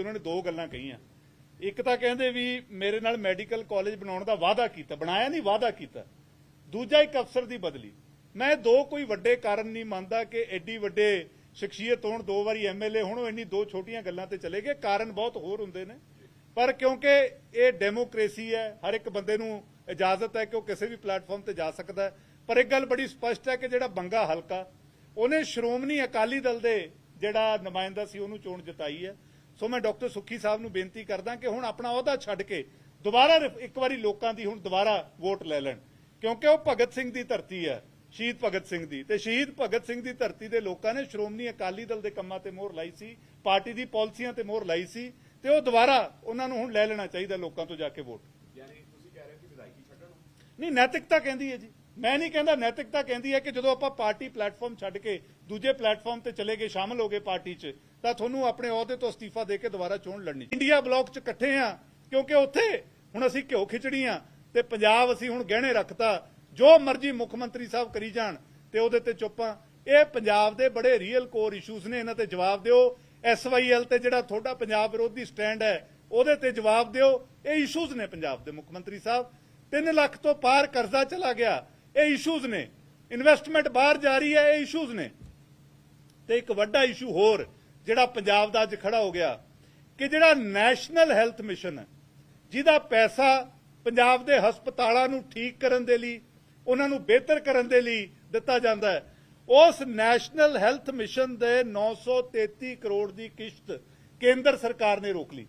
ਉਹਨਾਂ ਨੇ ਦੋ ਗੱਲਾਂ ਕਹੀਆਂ। ਇੱਕ ਤਾਂ ਕਹਿੰਦੇ ਵੀ ਮੇਰੇ ਨਾਲ ਮੈਡੀਕਲ ਕਾਲਜ ਬਣਾਉਣ ਦਾ ਵਾਅਦਾ ਕੀਤਾ, ਬਣਾਇਆ ਨਹੀਂ, ਵਾਅਦਾ ਕੀਤਾ। ਦੂਜਾ ਇੱਕ ਅਫਸਰ ਦੀ ਬਦਲੀ। ਮੈਂ ਦੋ ਕੋਈ ਵੱਡੇ ਕਾਰਨ ਨਹੀਂ ਮੰਨਦਾ ਕਿ ਐਡੀ ਵੱਡੇ ਸ਼ਖਸੀਅਤ ਹੋਣ, ਦੋ ਵਾਰੀ ਐਮਐਲਏ ਹੋਣ, ਉਹ ਇੰਨੀ ਦੋ ਛੋਟੀਆਂ ਗੱਲਾਂ ਤੇ ਚਲੇ ਗਏ। ਕਾਰਨ ਬਹੁਤ ਹੋਰ ਹੁੰਦੇ ਨੇ। ਪਰ ਕਿਉਂਕਿ ਇਹ ਡੈਮੋਕ੍ਰੇਸੀ ਹੈ, ਹਰ ਇੱਕ ਬੰਦੇ ਨੂੰ ਇਜਾਜ਼ਤ ਹੈ ਕਿ ਉਹ ਕਿਸੇ ਵੀ ਪਲੇਟਫਾਰਮ ਤੇ ਜਾ ਸਕਦਾ ਪਰ ਇੱਕ ਗੱਲ ਬੜੀ ਸਪਸ਼ਟ ਹੈ ਕਿ ਜਿਹੜਾ ਬੰਗਾ ਹਲਕਾ, ਉਹਨੇ ਸ਼੍ਰੋਮਣੀ ਅਕਾਲੀ ਦਲ ਦੇ ਜਿਹੜਾ ਨੁਮਾਇੰਦਾ ਸੀ, ਉਹਨੂੰ ਚੋਣ ਜਿਤਾਈ ਹੈ। ਸੋ ਮੈਂ ਡਾਕਟਰ ਸੁੱਖੀ ਸਾਹਿਬ ਨੂੰ ਬੇਨਤੀ ਕਰਦਾ ਕਿ ਹੁਣ ਆਪਣਾ ਅਹੁਦਾ ਛੱਡ ਕੇ ਦੁਬਾਰਾ ਇੱਕ ਵਾਰੀ ਲੋਕਾਂ ਦੀ ਹੁਣ ਦੁਬਾਰਾ ਵੋਟ ਲੈ ਲੈਣ। ਕਿਉਂਕਿ ਉਹ ਭਗਤ ਸਿੰਘ ਦੀ ਧਰਤੀ ਹੈ ਸ਼ਹੀਦ ਭਗਤ ਸਿੰਘ ਦੀ। ਤੇ ਸ਼ਹੀਦ ਭਗਤ ਸਿੰਘ ਦੀ ਧਰਤੀ ਦੇ ਲੋਕਾਂ ਨੇ ਸ਼੍ਰੋਮਣੀ ਅਕਾਲੀ ਦਲ ਦੇ ਕੰਮਾਂ ਤੇ ਮੋਹਰ ਲਾਈ ਸੀ ਪਾਰਟੀ ਦੀ ਪਾਲਿਸੀਆਂ ਤੇ ਮੋਹਰ ਲਾਈ ਸੀ ਤੇ ਉਹ ਦੁਬਾਰਾ ਉਹਨਾਂ ਨੂੰ ਹੁਣ ਲੈ ਲੈਣਾ ਚਾਹੀਦਾ ਲੋਕਾਂ ਤੋਂ ਜਾ ਕੇ ਵੋਟ। ਯਾਨੀ ਤੁਸੀਂ ਕਹਿ ਰਹੇ ਹੋ ਕਿ ਵਿਧਾਇਕੀ ਛੱਡਣ? ਨਹੀਂ ਨੈਤਿਕਤਾ ਕਹਿੰਦੀ ਹੈ ਜੀ। ਮੈਂ ਨਹੀਂ ਕਹਿੰਦਾ ਨੈਤਿਕਤਾ ਕਹਿੰਦੀ ਹੈ ਕਿ ਜਦੋਂ ਆਪਾਂ ਪਾਰਟੀ ਪਲੇਟਫਾਰਮ ਛੱਡ ਕੇ ਦੂਜੇ ਪਲੇਟਫਾਰਮ ਤੇ ਚਲੇ ਗਏ ਸ਼ਾਮਲ ਹੋ ਗਏ ਪਾਰਟੀ 'ਚ ਤਾਂ ਤੁਹਾਨੂੰ ਆਪਣੇ ਅਹੁਦੇ ਤੋਂ ਅਸਤੀਫਾ ਦੇ ਕੇ ਦੁਬਾਰਾ ਚੋਣ ਲੜਨੀ ਇੰਡੀਆ ਬਲਾਕ 'ਚ ਇਕੱਠੇ ਆ, ਕਿਉਂਕਿ ਉੱਥੇ ਹੁਣ ਅਸੀਂ ਘਿਓ ਖਿਚੜੀਆਂ ਤੇ ਪੰਜਾਬ ਅਸੀਂ ਹੁਣ ਗਹਿਣੇ ਰੱਖਤਾ। ਜੋ ਮਰਜ਼ੀ ਮੁੱਖ ਮੰਤਰੀ ਸਾਹਿਬ ਕਰੀ ਜਾਣ ਤੇ ਉਹਦੇ ਤੇ ਚੁੱਪਾਂ ਇਹ ਪੰਜਾਬ ਦੇ ਬੜੇ ਰੀਅਲ ਕੋਰ ਇਸ਼ੂਜ਼ ਨੇ, ਇਹਨਾਂ ਤੇ ਜਵਾਬ ਦਿਓ। ਐਸਵਾਈਐਲ ਤੇ ਜਿਹੜਾ ਤੁਹਾਡਾ ਪੰਜਾਬ ਵਿਰੋਧੀ ਸਟੈਂਡ ਹੈ, ਉਹਦੇ ਤੇ ਜਵਾਬ ਦਿਓ। ਇਹ ਇਸ਼ੂਜ਼ ਨੇ ਪੰਜਾਬ ਦੇ ਮੁੱਖ ਮੰਤਰੀ ਸਾਹਿਬ। 3 ਲੱਖ ਤੋਂ ਪਾਰ ਕਰਜ਼ਾ ਚਲਾ ਗਿਆ, ਇਹ ਇਸ਼ੂਜ਼ ਨੇ। ਇਨਵੈਸਟਮੈਂਟ ਬਾਹਰ ਜਾ ਰਹੀ ਹੈ, ਇਹ ਇਸ਼ੂਜ਼ ਨੇ। ਤੇ ਇੱਕ ਵੱਡਾ ਇਸ਼ੂ ਹੋਰ ਜਿਹੜਾ ਪੰਜਾਬ ਦਾ ਅੱਜ ਖੜਾ ਹੋ ਗਿਆ, ਕਿ ਜਿਹੜਾ ਨੈਸ਼ਨਲ ਹੈਲਥ ਮਿਸ਼ਨ ਹੈ, ਜਿਹਦਾ ਪੈਸਾ ਪੰਜਾਬ ਦੇ ਹਸਪਤਾਲਾਂ ਨੂੰ ਠੀਕ ਕਰਨ ਦੇ ਲਈ, ਉਹਨਾਂ ਨੂੰ ਬਿਹਤਰ ਕਰਨ ਦੇ ਲਈ ਦਿੱਤਾ ਜਾਂਦਾ ਹੈ, ਉਸ ਨੈਸ਼ਨਲ ਹੈਲਥ ਮਿਸ਼ਨ ਦੇ 933 ਕਰੋੜ ਦੀ ਕਿਸ਼ਤ ਕੇਂਦਰ ਸਰਕਾਰ ਨੇ ਰੋਕ ਲਈ।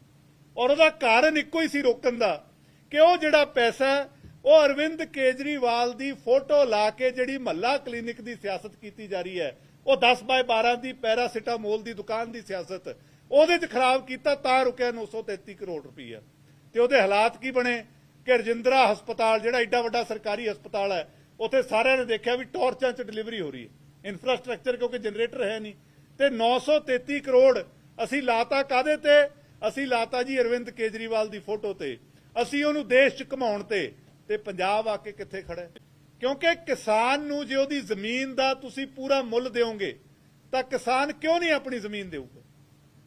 ਔਰ ਉਹਦਾ ਕਾਰਨ ਇੱਕੋ ਹੀ ਸੀ ਰੋਕਣ ਦਾ, ਕਿ ਉਹ ਜਿਹੜਾ ਪੈਸਾ ਉਹ ਅਰਵਿੰਦ ਕੇਜਰੀਵਾਲ ਦੀ ਫੋਟੋ ਲਾ ਕੇ ਜਿਹੜੀ ਮਹੱਲਾ ਕਲੀਨਿਕ ਦੀ ਸਿਆਸਤ ਕੀਤੀ ਜਾ ਰਹੀ ਹੈ ਉਹ 10 ਬਾਏ 12 ਦੀ ਪੈਰਾਸੀਟਾਮੋਲ ਦੀ ਦੁਕਾਨ ਦੀ ਸਿਆਸਤ ਉਹਦੇ 'ਚ ਖਰਾਬ ਕੀਤਾ ਤਾਂ ਰੁਕਿਆ 933 ਕਰੋੜ ਰੁਪਈਆ। ਤੇ ਉਹਦੇ ਹਾਲਾਤ ਕੀ ਬਣੇ? ਕਿ ਰਜਿੰਦਰਾ ਹਸਪਤਾਲ, ਜਿਹੜਾ ਏਡਾ ਵੱਡਾ ਸਰਕਾਰੀ ਹਸਪਤਾਲ ਹੈ, ਉੱਥੇ ਸਾਰਿਆਂ ਨੇ ਦੇਖਿਆ ਵੀ ਟਾਰਚਾਂ 'ਚ ਡਿਲੀਵਰੀ ਹੋ ਰਹੀ ਹੈ। ਇਨਫਰਾਸਟ੍ਰਕਚਰ ਕਿਉਂਕਿ ਜਨਰੇਟਰ ਹੈ ਨਹੀਂ। ਤੇ 933 ਕਰੋੜ ਅਸੀਂ ਲਾਤਾ ਕਾਦੇ ਤੇ? ਅਸੀਂ ਲਾਤਾ ਜੀ ਅਰਵਿੰਦ ਕੇਜਰੀਵਾਲ ਦੀ ਫੋਟੋ ਤੇ। ਅਸੀਂ ਉਹਨੂੰ ਦੇਸ਼ 'ਚ ਘਮਾਉਣ ਤੇ। ਤੇ ਪੰਜਾਬ ਆ ਕੇ ਕਿੱਥੇ ਖੜਾ ਕਿਉਂਕਿ ਕਿਸਾਨ ਨੂੰ ਜੇ ਉਹਦੀ ਜ਼ਮੀਨ ਦਾ ਤੁਸੀਂ ਪੂਰਾ ਮੁੱਲ ਦਿਓਗੇ, ਤਾਂ ਕਿਸਾਨ ਕਿਉਂ ਨਹੀਂ ਆਪਣੀ ਜ਼ਮੀਨ ਦੇਊਗਾ?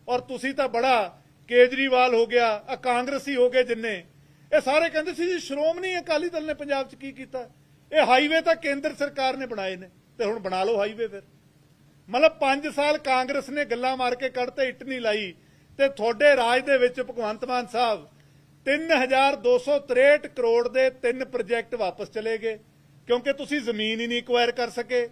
ਔਰ ਤੁਸੀਂ ਤਾਂ ਬੜਾ ਕੇਜਰੀਵਾਲ ਹੋ ਗਿਆ ਆ ਕਾਂਗਰਸੀ ਹੋ ਗਏ ਜਿੰਨੇ, ਇਹ ਸਾਰੇ ਕਹਿੰਦੇ ਸੀ ਜੀ, ਸ਼੍ਰੋਮਣੀ ਅਕਾਲੀ ਦਲ ਨੇ ਪੰਜਾਬ 'ਚ ਕੀ ਕੀਤਾ? ਇਹ ਹਾਈਵੇ ਤਾਂ ਕੇਂਦਰ ਸਰਕਾਰ ਨੇ ਬਣਾਏ ਨੇ, ਤੇ ਹੁਣ ਬਣਾ ਲਓ ਹਾਈਵੇ ਫਿਰ। ਮਤਲਬ 5 ਸਾਲ ਕਾਂਗਰਸ ਨੇ ਗੱਲਾਂ ਮਾਰ ਕੇ ਕੱਢਤੇ ਇੱਟ ਨਹੀਂ ਲਾਈ, ਤੇ ਤੁਹਾਡੇ ਰਾਜ ਦੇ ਵਿੱਚ ਭਗਵੰਤ ਮਾਨ ਸਾਹਿਬ 3263 ਕਰੋੜ ਦੇ ਤਿੰਨ ਪ੍ਰੋਜੈਕਟ ਵਾਪਸ ਚਲੇ ਗਏ। ਕਿਉਂਕਿ ਤੁਸੀਂ ਜ਼ਮੀਨ ਹੀ ਨਹੀਂ ਐਕਵਾਇਰ ਕਰ ਸਕੇ।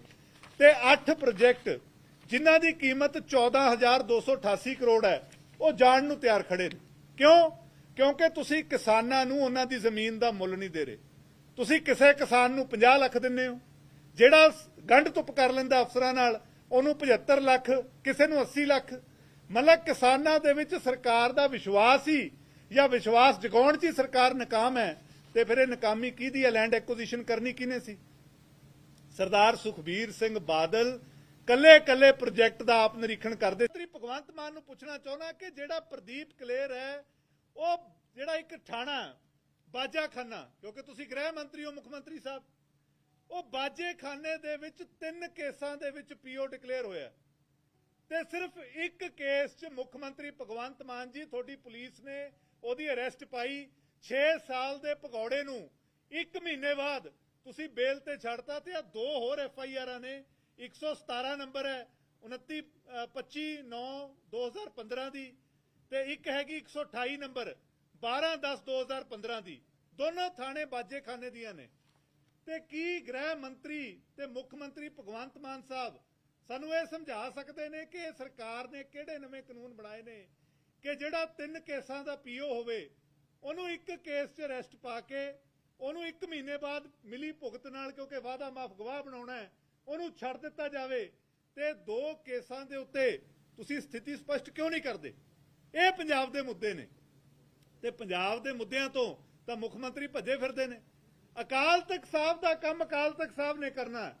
ਤੇ 8 ਪ੍ਰੋਜੈਕਟ ਜਿਨ੍ਹਾਂ ਦੀ ਕੀਮਤ 14288 ਕਰੋੜ ਹੈ, ਉਹ ਜਾਣ ਨੂੰ ਤਿਆਰ ਖੜੇ ਨੇ। ਕਿਉਂ? ਕਿਉਂਕਿ ਤੁਸੀਂ ਕਿਸਾਨਾਂ ਨੂੰ ਉਹਨਾਂ ਦੀ ਜ਼ਮੀਨ ਦਾ ਮੁੱਲ ਨਹੀਂ ਦੇ ਰਹੇ। ਤੁਸੀਂ ਕਿਸੇ ਕਿਸਾਨ ਨੂੰ 50 ਲੱਖ ਦਿੰਦੇ ਹੋ। ਜਿਹੜਾ ਗੰਢ ਧੁੱਪ ਕਰ ਲੈਂਦਾ ਅਫਸਰਾਂ ਨਾਲ, ਉਹਨੂੰ 75 ਲੱਖ, ਕਿਸੇ ਨੂੰ 80 ਲੱਖ। ਮਤਲਬ ਕਿਸਾਨਾਂ ਦੇ ਵਿੱਚ ਸਰਕਾਰ ਦਾ ਵਿਸ਼ਵਾਸ ਹੀ ਜਾਂ ਵਿਸ਼ਵਾਸ ਜਗਾਉਣ 'ਚ ਹੀ ਸਰਕਾਰ ਨਾਕਾਮ ਹੈ। ਤੇ ਫਿਰ ਇਹ ਨਕਾਮੀ ਕਿਹਦੀ ਹੈ? ਲੈਂਡ ਐਕੁਜੀਸ਼ਨ ਕਰਨੀ ਕਿਹਨੇ ਸੀ? ਸਰਦਾਰ ਸੁਖਬੀਰ ਸਿੰਘ ਬਾਦਲ ਕੱਲੇ ਕੱਲੇ ਪ੍ਰੋਜੈਕਟ ਦਾ ਆਪ ਨਿਰੀਖਣ ਕਰਦੇ। ਸ੍ਰੀ ਭਗਵੰਤ ਮਾਨ ਨੂੰ ਪੁੱਛਣਾ ਚਾਹੁੰਦਾ ਕਿ ਜਿਹੜਾ ਪ੍ਰਦੀਪ ਕਲੇਰ ਹੈ, ਉਹ ਜਿਹੜਾ ਇੱਕ ਥਾਣਾ ਬਾਜਾਖਾਨਾ, ਕਿਉਂਕਿ ਤੁਸੀਂ ਗ੍ਰਹਿ ਮੰਤਰੀ ਹੋ, ਮੁੱਖ ਮੰਤਰੀ ਸਾਹਿਬ, ਉਹ ਬਾਜੇ ਖਾਨੇ ਦੇ ਵਿੱਚ ਤਿੰਨ ਕੇਸਾਂ ਦੇ ਵਿੱਚ ਪੀਓ ਡਿਕਲੇਅਰ ਹੋਇਆ ਤੇ ਸਿਰਫ ਇੱਕ ਕੇਸ 'ਚ ਮੁੱਖ ਮੰਤਰੀ ਭਗਵੰਤ ਮਾਨ ਜੀ, ਤੁਹਾਡੀ ਪੁਲਿਸ ਨੇ ਉਹਦੀ ਅਰੈਸਟ ਪਾਈ 6 ਸਾਲ ਦੇ ਭਗੌੜੇ ਨੂੰ 1 ਮਹੀਨੇ ਬਾਅਦ ਤੁਸੀਂ ਬੇਲ ਤੇ ਛੱਡਤਾ ਤੇ ਆ ਦੋ ਹੋਰ ਐਫ ਆਈ ਆਰਾਂ ਨੇ 117 ਨੰਬਰ ਹੈ 29 ਅ, 25 9 2015 ਦੀ ਤੇ ਇੱਕ ਹੈਗੀ 128 ਨੰਬਰ 12 10 2015 ਦੀ। ਦੋਨੋਂ ਥਾਣੇ ਬਾਜੇਖਾਨੇ ਦੀਆਂ ਨੇ। ਤੇ ਕੀ ਗ੍ਰਹਿ ਮੰਤਰੀ ਤੇ ਮੁੱਖ ਮੰਤਰੀ ਭਗਵੰਤ ਮਾਨ ਸਾਹਿਬ ਸਾਨੂੰ ਇਹ ਸਮਝਾ ਸਕਦੇ ਨੇ ਕਿ ਸਰਕਾਰ ਨੇ ਕਿਹੜੇ ਨਵੇਂ ਕਾਨੂੰਨ ਬਣਾਏ ਨੇ ਕਿ ਜਿਹੜਾ ਤਿੰਨ ਕੇਸਾਂ ਦਾ ਪੀਓ ਹੋਵੇ ਉਹਨੂੰ ਇੱਕ ਕੇਸ 'ਚ ਅਰੈਸਟ ਪਾ ਕੇ, ਉਹਨੂੰ 1 ਮਹੀਨੇ ਬਾਅਦ ਮਿਲੀ ਭੁਗਤ ਨਾਲ ਕਿਉਂਕਿ ਵਾਅਦਾ ਮਾਫ ਗਵਾਹ ਬਣਾਉਣਾ ਹੈ, ਉਹਨੂੰ ਛੱਡ ਦਿੱਤਾ ਜਾਵੇ। ਤੇ ਦੋ ਕੇਸਾਂ ਦੇ ਉੱਤੇ ਤੁਸੀਂ ਸਥਿਤੀ ਸਪਸ਼ਟ ਕਿਉਂ ਨਹੀਂ ਕਰਦੇ? ਇਹ ਪੰਜਾਬ ਦੇ ਮੁੱਦੇ ਨੇ। ਤੇ ਪੰਜਾਬ ਦੇ ਮੁੱਦਿਆਂ ਤੋਂ ਤਾਂ ਮੁੱਖ ਮੰਤਰੀ ਭੱਜੇ ਫਿਰਦੇ ਨੇ। ਅਕਾਲ ਤਖਤ ਸਾਹਿਬ ਦਾ ਕੰਮ ਅਕਾਲ ਤਖਤ ਸਾਹਿਬ ਨੇ ਕਰਨਾ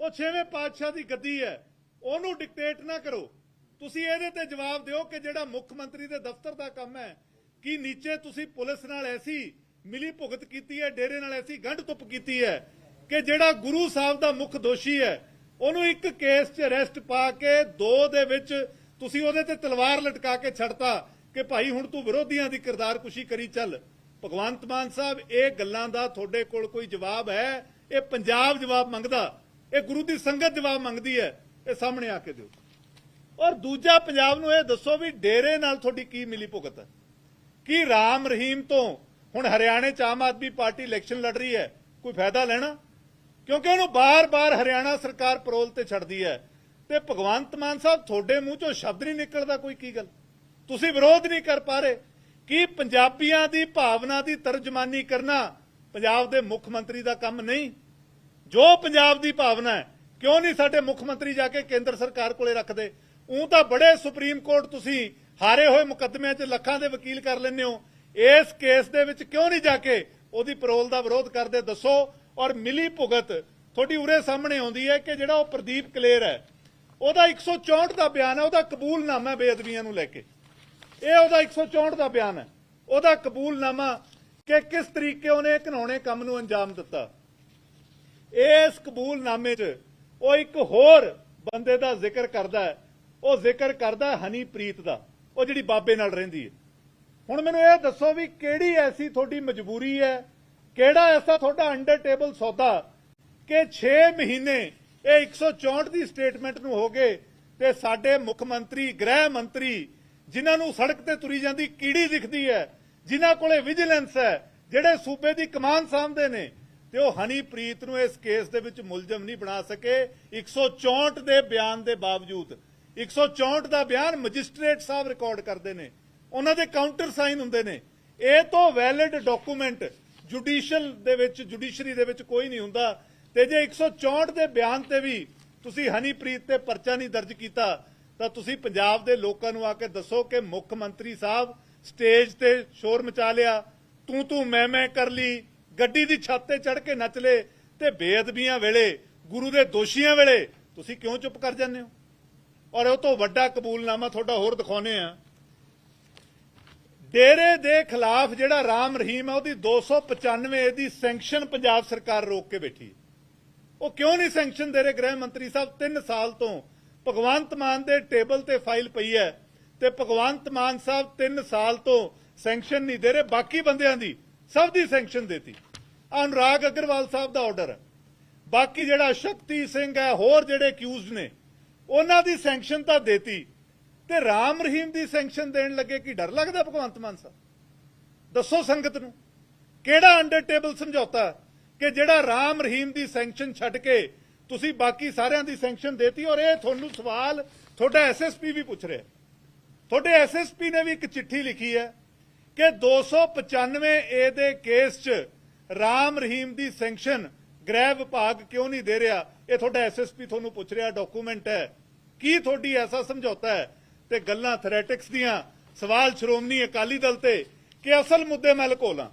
ਉਹ ਛੇਵੇਂ ਪਾਤਸ਼ਾਹ ਦੀ ਗੱਦੀ ਹੈ। ਉਹਨੂੰ ਡਿਕਟੇਟ ਨਾ ਕਰੋ। ਤੁਸੀਂ ਇਹਦੇ ਤੇ ਜਵਾਬ ਦਿਓ ਕਿ ਜਿਹੜਾ ਮੁੱਖ ਮੰਤਰੀ ਦੇ ਦਫ਼ਤਰ ਦਾ ਕੰਮ ਹੈ ਕਿ ਨੀਚੇ ਤੁਸੀਂ ਪੁਲਿਸ ਨਾਲ ਐਸੀ ਮਿਲੀ ਭੁਗਤ ਕੀਤੀ ਹੈ, ਡੇਰੇ ਨਾਲ ਐਸੀ ਗੰਢ ਤੁੱਪ ਕੀਤੀ ਹੈ ਕਿ ਜਿਹੜਾ ਗੁਰੂ ਸਾਹਿਬ ਦਾ ਮੁੱਖ ਦੋਸ਼ੀ ਹੈ, ਉਹਨੂੰ ਇੱਕ ਕੇਸ 'ਚ ਅਰੈਸਟ ਪਾ ਕੇ ਦੋ ਦੇ ਵਿੱਚ ਤੁਸੀਂ ਉਹਦੇ ਤੇ ਤਲਵਾਰ ਲਟਕਾ ਕੇ ਛੱਡਤਾ ਕਿ ਭਾਈ ਹੁਣ ਤੂੰ ਵਿਰੋਧੀਆਂ ਦੀ ਕਿਰਦਾਰਕੁਸ਼ੀ ਕਰੀ ਚੱਲ। ਭਗਵੰਤ ਮਾਨ ਸਾਹਿਬ, ਇਹ ਗੱਲਾਂ ਦਾ ਤੁਹਾਡੇ ਕੋਲ ਕੋਈ ਜਵਾਬ ਹੈ? ਇਹ ਪੰਜਾਬ ਜਵਾਬ ਮੰਗਦਾ, ਇਹ ਗੁਰੂ ਦੀ ਸੰਗਤ ਜਵਾਬ ਮੰਗਦੀ ਹੈ, ਇਹ ਸਾਹਮਣੇ ਆ ਕੇ ਦਿਓ। ਔਰ ਦੂਜਾ ਪੰਜਾਬ ਨੂੰ ਇਹ ਦੱਸੋ ਵੀ ਡੇਰੇ ਨਾਲ ਤੁਹਾਡੀ ਕੀ ਮਿਲੀ ਭੁਗਤ ਹੈ? ਕੀ ਰਾਮ ਰਹੀਮ ਤੋਂ ਹੁਣ ਹਰਿਆਣੇ ਚ ਆਮ ਆਦਮੀ ਪਾਰਟੀ ਇਲੈਕਸ਼ਨ ਲੜ ਰਹੀ ਹੈ? ਕੋਈ ਫਾਇਦਾ ਲੈਣਾ? ਕਿਉਂਕਿ ਉਹਨੂੰ ਬਾਰ-ਬਾਰ ਹਰਿਆਣਾ ਸਰਕਾਰ ਪਰੋਲ ਤੇ ਛੱਡਦੀ ਹੈ। ਤੇ ਭਗਵੰਤ ਮਾਨ ਸਾਹਿਬ ਤੁਹਾਡੇ ਮੂੰਹ ਚੋਂ ਸ਼ਬਦ ਨਹੀਂ ਨਿਕਲਦਾ ਕੋਈ ਕੀ ਗੱਲ? ਤੁਸੀਂ ਵਿਰੋਧ ਨਹੀਂ ਕਰ ਪਾ ਰਹੇ। ਕੀ ਪੰਜਾਬੀਆਂ ਦੀ ਭਾਵਨਾ ਦੀ ਤਰਜਮਾਨੀ ਕਰਨਾ ਪੰਜਾਬ ਦੇ ਮੁੱਖ ਮੰਤਰੀ ਦਾ ਕੰਮ ਨਹੀਂ? ਜੋ ਪੰਜਾਬ ਦੀ ਭਾਵਨਾ ਹੈ, ਕਿਉਂ ਨਹੀਂ ਸਾਡੇ ਮੁੱਖ ਮੰਤਰੀ ਜਾ ਕੇ ਕੇਂਦਰ ਸਰਕਾਰ ਕੋਲੇ ਰੱਖਦੇ? ਉਹ ਤਾਂ ਬੜੇ ਸੁਪਰੀਮ ਕੋਰਟ ਤੁਸੀਂ ਹਾਰੇ ਹੋਏ ਮੁਕੱਦਮਿਆਂ 'ਚ ਲੱਖਾਂ ਦੇ ਵਕੀਲ ਕਰ ਲੈਂਦੇ ਹੋ। ਇਸ ਕੇਸ ਦੇ ਵਿੱਚ ਕਿਉਂ ਨਹੀਂ ਜਾ ਕੇ ਉਹਦੀ ਪੈਰੋਲ ਦਾ ਵਿਰੋਧ ਕਰਦੇ? ਦੱਸੋ। ਔਰ ਮਿਲੀ ਭੁਗਤ ਤੁਹਾਡੀ ਉਰੇ ਸਾਹਮਣੇ ਆਉਂਦੀ ਹੈ ਕਿ ਜਿਹੜਾ ਉਹ ਪ੍ਰਦੀਪ ਕਲੇਰ ਹੈ, ਉਹਦਾ 164 ਦਾ ਬਿਆਨ ਹੈ, ਉਹਦਾ ਕਬੂਲਨਾਮਾ ਬੇਅਦਬੀਆਂ ਨੂੰ ਲੈ ਕੇ। ਇਹ ਉਹਦਾ 164 ਦਾ ਬਿਆਨ ਹੈ। ਉਹਦਾ ਕਬੂਲਨਾਮਾ ਕਿ ਕਿਸ ਤਰੀਕੇ ਉਹਨੇ ਘਿਨਾਉਣੇ ਕੰਮ ਨੂੰ ਅੰਜਾਮ ਦਿੱਤਾ। ਇਸ ਕਬੂਲਨਾਮੇ 'ਚ ਉਹ ਇੱਕ ਹੋਰ ਬੰਦੇ ਦਾ ਜ਼ਿਕਰ ਕਰਦਾ ਹੈ। ਉਹ ਜ਼ਿਕਰ ਕਰਦਾ ਹਨੀਪ੍ਰੀਤ ਦਾ। ਉਹ ਜਿਹੜੀ ਬਾਬੇ ਨਾਲ ਰਹਿੰਦੀ ਹੈ। ਹੁਣ ਮੈਨੂੰ ਇਹ ਦੱਸੋ ਵੀ ਕਿਹੜੀ ਐਸੀ ਤੁਹਾਡੀ ਮਜਬੂਰੀ ਹੈ? ਕਿਹੜਾ ਐਸਾ ਤੁਹਾਡਾ ਅੰਡਰ ਟੇਬਲ ਸੌਦਾ ਕਿ 6 ਮਹੀਨੇ ਇਹ 164 ਦੀ ਸਟੇਟਮੈਂਟ ਨੂੰ ਹੋ ਗਏ ਤੇ ਸਾਡੇ ਮੁੱਖ ਮੰਤਰੀ, ਗ੍ਰਹਿ ਮੰਤਰੀ ਜਿਨ੍ਹਾਂ ਨੂੰ ਸੜਕ ਤੇ ਤੁਰੀ ਜਾਂਦੀ ਕੀੜੀ ਦਿਖਦੀ ਹੈ, ਜਿਨ੍ਹਾਂ ਕੋਲੇ ਵਿਜੀਲੈਂਸ ਹੈ, ਜਿਹੜੇ ਸੂਬੇ ਦੀ ਕਮਾਨ ਸਾਹਮਣੇ ਨੇ, ਤੇ ਉਹ ਹਨੀਪ੍ਰੀਤ ਨੂੰ ਇਸ ਕੇਸ ਦੇ ਵਿੱਚ ਮੁਲਜ਼ਮ ਨਹੀਂ ਬਣਾ ਸਕੇ। 164 ਦੇ ਬਿਆਨ ਦੇ ਬਾਵਜੂਦ 164 ਦਾ ਬਿਆਨ ਮੈਜਿਸਟ੍ਰੇਟ ਸਾਹਿਬ ਰਿਕਾਰਡ ਕਰਦੇ ਨੇ। ਉਹਨਾਂ ਦੇ ਕਾਊਂਟਰ ਸਾਈਨ ਹੁੰਦੇ ਨੇ। ਇਹ ਤੋਂ ਵੈਲਿਡ ਡਾਕੂਮੈਂਟ ਜੁਡੀਸ਼ੀਅਲ ਦੇ ਵਿੱਚ, ਜੁਡੀਸ਼ਰੀ ਦੇ ਵਿੱਚ ਕੋਈ ਨਹੀਂ ਹੁੰਦਾ। ਤੇ ਜੇ 164 ਦੇ ਬਿਆਨ ਤੇ ਵੀ ਤੁਸੀਂ ਹਨੀਪ੍ਰੀਤ ਤੇ ਪਰਚਾ ਨਹੀਂ ਦਰਜ ਕੀਤਾ, ਤਾਂ ਤੁਸੀਂ ਪੰਜਾਬ ਦੇ ਲੋਕਾਂ ਨੂੰ ਆ ਕੇ ਦੱਸੋ ਕਿ ਮੁੱਖ ਮੰਤਰੀ ਸਾਹਿਬ ਸਟੇਜ ਤੇ ਸ਼ੋਰ ਮਚਾ ਲਿਆ। ਤੂੰ ਤੂੰ ਮੈਂ ਮੈਂ ਕਰ ਲਈ। ਗੱਡੀ ਦੀ ਛੱਤ ਤੇ ਚੜ ਕੇ ਨੱਚ ਲੇ ਤੇ ਬੇਅਦਬੀਆਂ ਵੇਲੇ, ਗੁਰੂ ਦੇ ਦੋਸ਼ੀਆਂ ਵੇਲੇ ਤੁਸੀਂ ਕਿਉਂ ਚੁੱਪ ਕਰ ਜਾਂਦੇ ਹੋ? ਔਰ ਉਹ ਤੋਂ ਵੱਡਾ ਕਬੂਲਨਾਮਾ ਤੁਹਾਡਾ ਹੋਰ ਦਿਖਾਉਨੇ ਆ ਡੇਰੇ ਦੇ ਖਿਲਾਫ ਜਿਹੜਾ ਰਾਮ ਰਹੀਮ ਹੈ ਉਹਦੀ 295 ਦੀ ਸੈਂਕਸ਼ਨ ਪੰਜਾਬ ਸਰਕਾਰ ਰੋਕ ਕੇ ਬੈਠੀ। ਉਹ ਕਿਉਂ ਨਹੀਂ ਸੈਂਕਸ਼ਨ ਦੇ ਰਹੇ? ਗ੍ਰਹਿ ਮੰਤਰੀ ਸਾਹਿਬ 3 ਸਾਲ ਤੋਂ ਭਗਵੰਤ ਮਾਨ ਦੇ ਟੇਬਲ ਤੇ ਫਾਈਲ ਪਈ ਹੈ ਤੇ ਭਗਵੰਤ ਮਾਨ ਸਾਹਿਬ 3 ਸਾਲ ਤੋਂ ਸੈਂਕਸ਼ਨ ਨਹੀਂ ਦੇ ਰਹੇ, ਬਾਕੀ ਬੰਦਿਆਂ ਦੀ ਸਭ ਦੀ ਸੈਂਕਸ਼ਨ ਦੇਤੀ। ਅਨੁਰਾਗ ਅਗਰਵਾਲ ਸਾਹਿਬ ਦਾ ਆਰਡਰ ਹੈ। ਬਾਕੀ ਜਿਹੜਾ ਸ਼ਕਤੀ ਸਿੰਘ ਹੈ, ਹੋਰ ਜਿਹੜੇ ਅਕਿਊਜ਼ਡ ਨੇ ਉਹਨਾਂ ਦੀ ਸੈਂਕਸ਼ਨ ਤਾਂ ਦੇਤੀ। ਤੇ ਰਾਮ ਰਹੀਮ ਦੀ ਸੈਂਕਸ਼ਨ ਦੇਣ ਲੱਗੇ ਕੀ ਡਰ ਲੱਗਦਾ ਭਗਵੰਤ ਮਾਨ ਸਾਹਿਬ? ਦੱਸੋ ਸੰਗਤ ਨੂੰ। ਕਿਹੜਾ ਅੰਡਰ ਟੇਬਲ ਸਮਝੌਤਾ ਕਿ ਜਿਹੜਾ ਰਾਮ ਰਹੀਮ ਦੀ ਸੈਂਕਸ਼ਨ ਛੱਡ ਕੇ ਤੁਸੀਂ ਬਾਕੀ ਸਾਰਿਆਂ ਦੀ ਸੈਂਕਸ਼ਨ ਦੇਤੀ ਔਰ ਇਹ ਤੁਹਾਨੂੰ ਸਵਾਲ ਤੁਹਾਡਾ ਐਸਐਸਪੀ ਵੀ ਪੁੱਛ ਰਿਹਾ ਤੁਹਾਡੇ ਐਸਐਸਪੀ ਨੇ ਵੀ ਇੱਕ ਚਿੱਠੀ ਲਿਖੀ ਹੈ ਕਿ 295 ਏ ਦੇ ਕੇਸ 'ਚ ਰਾਮ ਰਹੀਮ ਦੀ ਸੈਂਕਸ਼ਨ ਗ੍ਰਹਿ ਵਿਭਾਗ ਕਿਉਂ ਨਹੀਂ ਦੇ ਰਿਹਾ? ਇਹ ਤੁਹਾਡਾ ਐਸਐਸਪੀ ਤੁਹਾਨੂੰ ਪੁੱਛ ਰਿਹਾ ਡਾਕੂਮੈਂਟ ਹੈ। ਕੀ ਤੁਹਾਡੀ ਐਸਾ ਸਮਝੌਤਾ ਹੈ? ਤੇ ਗੱਲਾਂ ਥਰੈਟਿਕਸ ਦੀਆਂ, ਸਵਾਲ ਸ਼੍ਰੋਮਣੀ ਅਕਾਲੀ ਦਲ ਤੇ, ਕਿ ਅਸਲ ਮੁੱਦੇ ਮੈਂ ਲਕੋਲਾਂ?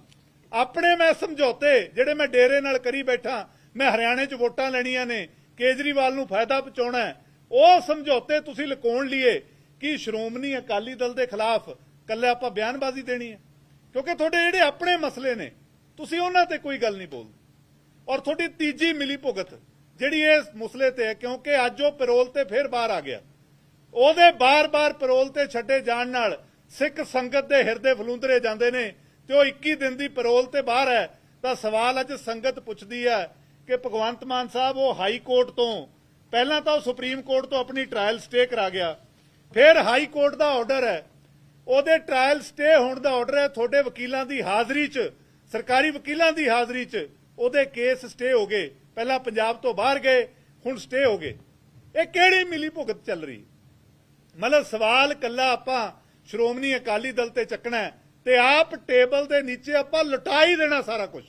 ਆਪਣੇ ਮੈਂ ਸਮਝੌਤੇ, ਜਿਹੜੇ ਮੈਂ ਡੇਰੇ ਨਾਲ ਕਰੀ ਬੈਠਾ, ਮੈਂ ਹਰਿਆਣੇ 'ਚ ਵੋਟਾਂ ਲੈਣੀਆਂ ਨੇ, ਕੇਜਰੀਵਾਲ ਨੂੰ ਫਾਇਦਾ ਪਹੁੰਚਾਉਣਾ ਉਹ ਸਮਝੌਤੇ ਤੁਸੀਂ ਲਕੋਣ ਲਈਏ ਕਿ ਸ਼੍ਰੋਮਣੀ ਅਕਾਲੀ ਦਲ ਦੇ ਖਿਲਾਫ ਕੱਲੇ ਆਪਾਂ ਬਿਆਨਬਾਜ਼ੀ ਦੇਣੀ ਹੈ? ਕਿਉਂਕਿ ਤੁਹਾਡੇ ਜਿਹੜੇ ਆਪਣੇ ਮਸਲੇ ਨੇ, ਤੁਸੀਂ ਉਹਨਾਂ ਤੇ ਕੋਈ ਗੱਲ ਨਹੀਂ ਬੋਲਦੇ। ਔਰ ਤੁਹਾਡੀ ਤੀਜੀ ਮਿਲੀ ਭੁਗਤ ਜਿਹੜੀ ਇਸ ਮਸਲੇ ਤੇ ਹੈ, ਕਿਉਂਕਿ ਅੱਜ ਉਹ ਪੈਰੋਲ ਤੇ ਫਿਰ ਬਾਹਰ ਆ ਗਿਆ। ਉਹਦੇ ਬਾਰ-ਬਾਰ ਪੈਰੋਲ ਤੇ ਛੱਡੇ ਜਾਣ ਨਾਲ ਸਿੱਖ ਸੰਗਤ ਦੇ ਹਿਰਦੇ ਫਲੂੰਦਰੇ ਜਾਂਦੇ ਨੇ ਤੇ ਉਹ 21 ਦਿਨ ਦੀ ਪੈਰੋਲ ਤੇ ਬਾਹਰ ਹੈ। ਤਾਂ ਸਵਾਲ ਅੱਜ ਸੰਗਤ ਪੁੱਛਦੀ ਹੈ ਕਿ ਭਗਵੰਤ ਮਾਨ ਸਾਹਿਬ, ਉਹ ਹਾਈ ਕੋਰਟ ਤੋਂ, ਪਹਿਲਾਂ ਤਾਂ ਉਹ ਸੁਪਰੀਮ ਕੋਰਟ ਤੋਂ ਆਪਣੀ ਟ੍ਰਾਇਲ ਸਟੇ ਕਰਾ ਗਿਆ। ਫਿਰ ਹਾਈ ਕੋਰਟ ਦਾ ਆਰਡਰ ਹੈ। ਉਹਦੇ ਟ੍ਰਾਇਲ ਸਟੇ ਹੋਣ ਦਾ ਆਰਡਰ ਹੈ ਤੁਹਾਡੇ ਵਕੀਲਾਂ ਦੀ ਹਾਜ਼ਰੀ 'ਚ, ਸਰਕਾਰੀ ਵਕੀਲਾਂ ਦੀ ਹਾਜ਼ਰੀ 'ਚ ਉਹਦੇ ਕੇਸ ਸਟੇ ਹੋ ਗਏ। ਪਹਿਲਾਂ ਪੰਜਾਬ ਤੋਂ ਬਾਹਰ ਗਏ, ਹੁਣ ਸਟੇ ਹੋ ਗਏ। ਇਹ ਕਿਹੜੀ ਮਿਲੀ ਭੁਗਤ ਚੱਲ ਰਹੀ? ਮਤਲਬ ਸਵਾਲ ਕੱਲਾ ਆਪਾਂ ਸ਼੍ਰੋਮਣੀ ਅਕਾਲੀ ਦਲ ਤੇ ਚੱਕਣਾ ਤੇ ਆਪ ਟੇਬਲ ਦੇ ਨੀਚੇ ਆਪਾਂ ਲੁਟਾ ਹੀ ਦੇਣਾ ਸਾਰਾ ਕੁਝ।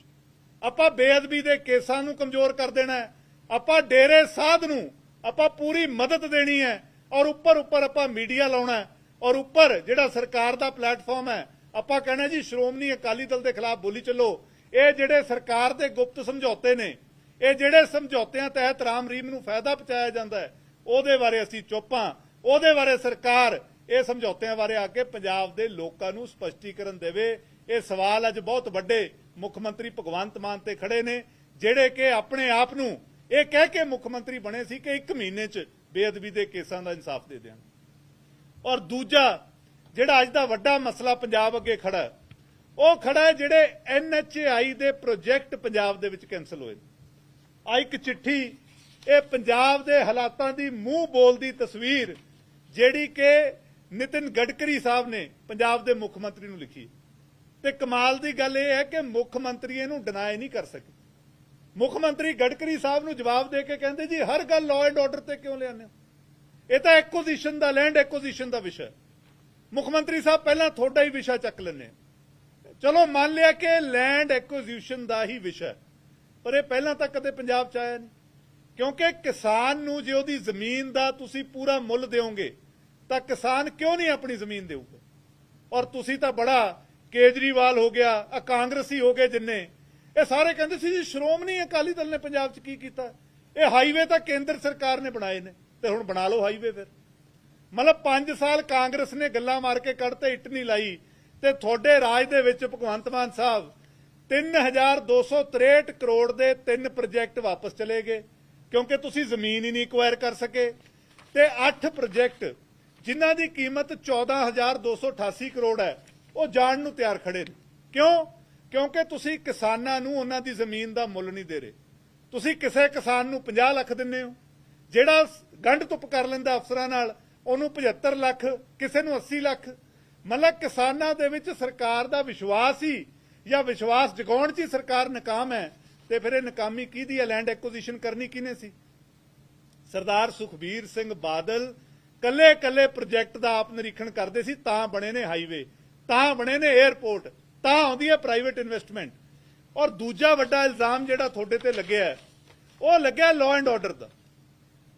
ਆਪਾਂ ਬੇਅਦਬੀ ਦੇ ਕੇਸਾਂ ਨੂੰ ਕਮਜ਼ੋਰ ਕਰ ਦੇਣਾ ਆਪਾਂ ਡੇਰੇ ਸਾਧ ਨੂੰ ਆਪਾਂ ਪੂਰੀ ਮਦਦ ਦੇਣੀ ਹੈ ਔਰ ਉੱਪਰ ਉੱਪਰ ਆਪਾਂ ਮੀਡੀਆ ਲਾਉਣਾ ਔਰ ਉੱਪਰ ਜਿਹੜਾ ਸਰਕਾਰ ਦਾ ਪਲੇਟਫਾਰਮ ਹੈ, ਆਪਾਂ ਕਹਿਣਾ ਜੀ ਸ਼੍ਰੋਮਣੀ ਅਕਾਲੀ ਦਲ ਦੇ ਖਿਲਾਫ ਬੋਲੀ ਚੱਲੋ। ਇਹ ਜਿਹੜੇ ਸਰਕਾਰ ਦੇ ਗੁਪਤ ਸਮਝੌਤੇ ਨੇ ਇਹ ਜਿਹੜੇ ਸਮਝੌਤਿਆਂ ਤਹਿਤ ਰਾਮ ਰੀਮ ਨੂੰ ਫਾਇਦਾ ਪਹੁੰਚਾਇਆ ਜਾਂਦਾ ਹੈ, ਉਹਦੇ ਬਾਰੇ ਅਸੀਂ ਚੁੱਪਾਂ ਉਹਦੇ ਬਾਰੇ ਸਰਕਾਰ ਇਹ ਸਮਝੌਤਿਆਂ ਬਾਰੇ ਆ ਕੇ ਪੰਜਾਬ ਦੇ ਲੋਕਾਂ ਨੂੰ ਸਪਸ਼ਟੀਕਰਨ ਦੇਵੇ। ਇਹ ਸਵਾਲ ਅੱਜ ਬਹੁਤ ਵੱਡੇ ਮੁੱਖ ਮੰਤਰੀ ਭਗਵੰਤ ਮਾਨ ਤੇ ਖੜੇ ਨੇ, ਜਿਹੜੇ ਕਿ ਆਪਣੇ ਆਪ ਨੂੰ ਇਹ ਕਹਿ ਕੇ ਮੁੱਖ ਮੰਤਰੀ ਬਣੇ ਸੀ ਕਿ ਇੱਕ ਮਹੀਨੇ 'ਚ ਬੇਅਦਬੀ ਦੇ ਕੇਸਾਂ ਦਾ ਇਨਸਾਫ ਦੇ ਦਿਆਂਗੇ ਔਰ ਦੂਜਾ ਜਿਹੜਾ ਅੱਜ ਦਾ ਵੱਡਾ ਮਸਲਾ ਪੰਜਾਬ ਅੱਗੇ ਖੜਾ ਉਹ ਖੜਾ ਹੈ ਜਿਹੜੇ ਐਨਐਚਆਈ ਦੇ ਪ੍ਰੋਜੈਕਟ ਪੰਜਾਬ ਦੇ ਵਿੱਚ ਕੈਨਸਲ ਹੋਏ ਆ ਇੱਕ ਚਿੱਠੀ, ਇਹ ਪੰਜਾਬ ਦੇ ਹਾਲਾਤਾਂ ਦੀ ਮੂੰਹ ਬੋਲਦੀ ਤਸਵੀਰ, ਜਿਹੜੀ ਕਿ ਨਿਤਿਨ ਗਡਕਰੀ ਸਾਹਿਬ ਨੇ ਪੰਜਾਬ ਦੇ ਮੁੱਖ ਮੰਤਰੀ ਨੂੰ ਲਿਖੀ ਤੇ ਕਮਾਲ ਦੀ ਗੱਲ ਇਹ ਹੈ ਕਿ ਮੁੱਖ ਮੰਤਰੀ ਇਹਨੂੰ ਡਿਨਾਈ ਨਹੀਂ ਕਰ ਸਕੇ। ਮੁੱਖ ਮੰਤਰੀ ਗਡਕਰੀ ਸਾਹਿਬ ਨੂੰ ਜਵਾਬ ਦੇ ਕੇ ਕਹਿੰਦੇ, ਜੀ, ਹਰ ਗੱਲ ਲਾਅ ਐਂਡ ਆਰਡਰ ਤੇ ਕਿਉਂ ਲਿਆਉਂਦੇ ਹੋ? ਇਹ ਤਾਂ ਐਕੁਜੀਸ਼ਨ ਦਾ ਲੈਂਡ ਐਕੁਜੀਸ਼ਨ ਦਾ ਵਿਸ਼ਾ ਮੁੱਖ ਮੰਤਰੀ ਸਾਹਿਬ, ਪਹਿਲਾਂ ਤੁਹਾਡਾ ਹੀ ਵਿਸ਼ਾ ਚੱਕ ਲੈਂਦੇ ਚਲੋ, ਮੰਨ ਲਿਆ ਕਿ ਲੈਂਡ ਐਕੁਜੀਸ਼ਨ ਦਾ ਹੀ ਵਿਸ਼ਾ ਪਰ ਇਹ ਪਹਿਲਾਂ ਤਾਂ ਕਦੇ ਪੰਜਾਬ ਚ ਆਇਆ ਨਹੀਂ। ਕਿਉਂਕਿ ਕਿਸਾਨ ਨੂੰ ਜੇ ਉਹਦੀ ਜ਼ਮੀਨ ਦਾ ਤੁਸੀਂ ਪੂਰਾ ਮੁੱਲ ਦਿਓਗੇ, ਤਾਂ ਕਿਸਾਨ ਕਿਉਂ ਨਹੀਂ ਆਪਣੀ ਜ਼ਮੀਨ ਦੇਊਗਾ? ਔਰ ਤੁਸੀਂ ਤਾਂ ਬੜਾ ਕੇਜਰੀਵਾਲ ਹੋ ਗਿਆ ਆ ਕਾਂਗਰਸੀ ਹੋ ਗਏ ਜਿੰਨੇ, ਇਹ ਸਾਰੇ ਕਹਿੰਦੇ ਸੀ ਜੀ, ਸ਼੍ਰੋਮਣੀ ਅਕਾਲੀ ਦਲ ਨੇ ਪੰਜਾਬ 'ਚ ਕੀ ਕੀਤਾ? ਇਹ ਹਾਈਵੇ ਤਾਂ ਕੇਂਦਰ ਸਰਕਾਰ ਨੇ ਬਣਾਏ ਨੇ, ਤੇ ਹੁਣ ਬਣਾ ਲਓ ਹਾਈਵੇ ਫਿਰ। ਮਤਲਬ 5 ਸਾਲ ਕਾਂਗਰਸ ਨੇ ਗੱਲਾਂ ਮਾਰ ਕੇ ਕੱਢ ਤੇ ਇੱਟ ਨਹੀਂ ਲਾਈ, ਤੇ ਤੁਹਾਡੇ ਰਾਜ ਦੇ ਵਿੱਚ ਭਗਵੰਤ ਮਾਨ ਸਾਹਿਬ 3263 ਕਰੋੜ ਦੇ ਤਿੰਨ ਪ੍ਰੋਜੈਕਟ ਵਾਪਸ ਚਲੇ ਗਏ, ਕਿਉਂਕਿ ਤੁਸੀਂ ਜ਼ਮੀਨ ਹੀ ਨਹੀਂ ਐਕਵਾਇਰ ਕਰ ਸਕੇ। ਤੇ 8 ਪ੍ਰੋਜੈਕਟ, ਜਿਨ੍ਹਾਂ ਦੀ ਕੀਮਤ 14288 ਕਰੋੜ ਹੈ, ਉਹ ਜਾਣ ਨੂੰ ਤਿਆਰ ਖੜੇ ਨੇ। ਕਿਉਂ? ਕਿਉਂਕਿ ਤੁਸੀਂ ਕਿਸਾਨਾਂ ਨੂੰ ਉਹਨਾਂ ਦੀ ਜ਼ਮੀਨ ਦਾ ਮੁੱਲ ਨਹੀਂ ਦੇ ਰਹੇ। ਤੁਸੀਂ ਕਿਸੇ ਕਿਸਾਨ ਨੂੰ 50 ਲੱਖ ਦਿੰਦੇ ਹੋ, ਜਿਹੜਾ ਗੰਢ ਧੁੱਪ ਕਰ ਲੈਂਦਾ ਅਫਸਰਾਂ ਨਾਲ, ਉਹਨੂੰ 75 ਲੱਖ, ਕਿਸੇ ਨੂੰ 80 ਲੱਖ। ਮਤਲਬ ਕਿਸਾਨਾਂ ਦੇ ਵਿੱਚ ਸਰਕਾਰ ਦਾ ਵਿਸ਼ਵਾਸ ਹੀ ਜਾਂ ਵਿਸ਼ਵਾਸ ਜਗਾਉਣ 'ਚ ਹੀ ਸਰਕਾਰ ਨਾਕਾਮ ਹੈ, ਤੇ ਫਿਰ ਇਹ ਨਾਕਾਮੀ ਕਿਹਦੀ ਹੈ? ਲੈਂਡ ਐਕੁਜੀਸ਼ਨ ਕਰਨੀ ਕਿਹਨੇ ਸੀ? ਸਰਦਾਰ ਸੁਖਬੀਰ ਸਿੰਘ ਬਾਦਲ ਕੱਲੇ ਕੱਲੇ ਪ੍ਰੋਜੈਕਟ ਦਾ ਆਪ ਨਿਰੀਖਣ ਕਰਦੇ ਸੀ, ਤਾਂ ਬਣੇ ਨੇ ਹਾਈਵੇ ਤਾਂ ਬਣੇ ਨੇ 에ਅਰਪੋਰਟ ਤਾਂ ਆਉਂਦੀ ਹੈ ਪ੍ਰਾਈਵੇਟ ਇਨਵੈਸਟਮੈਂਟ ਔਰ ਦੂਜਾ ਵੱਡਾ ਇਲਜ਼ਾਮ ਜਿਹੜਾ ਤੁਹਾਡੇ ਤੇ ਲੱਗਿਆ ਉਹ ਲੱਗਿਆ ਲਾਅ ਐਂਡ ਆਰਡਰ ਦਾ।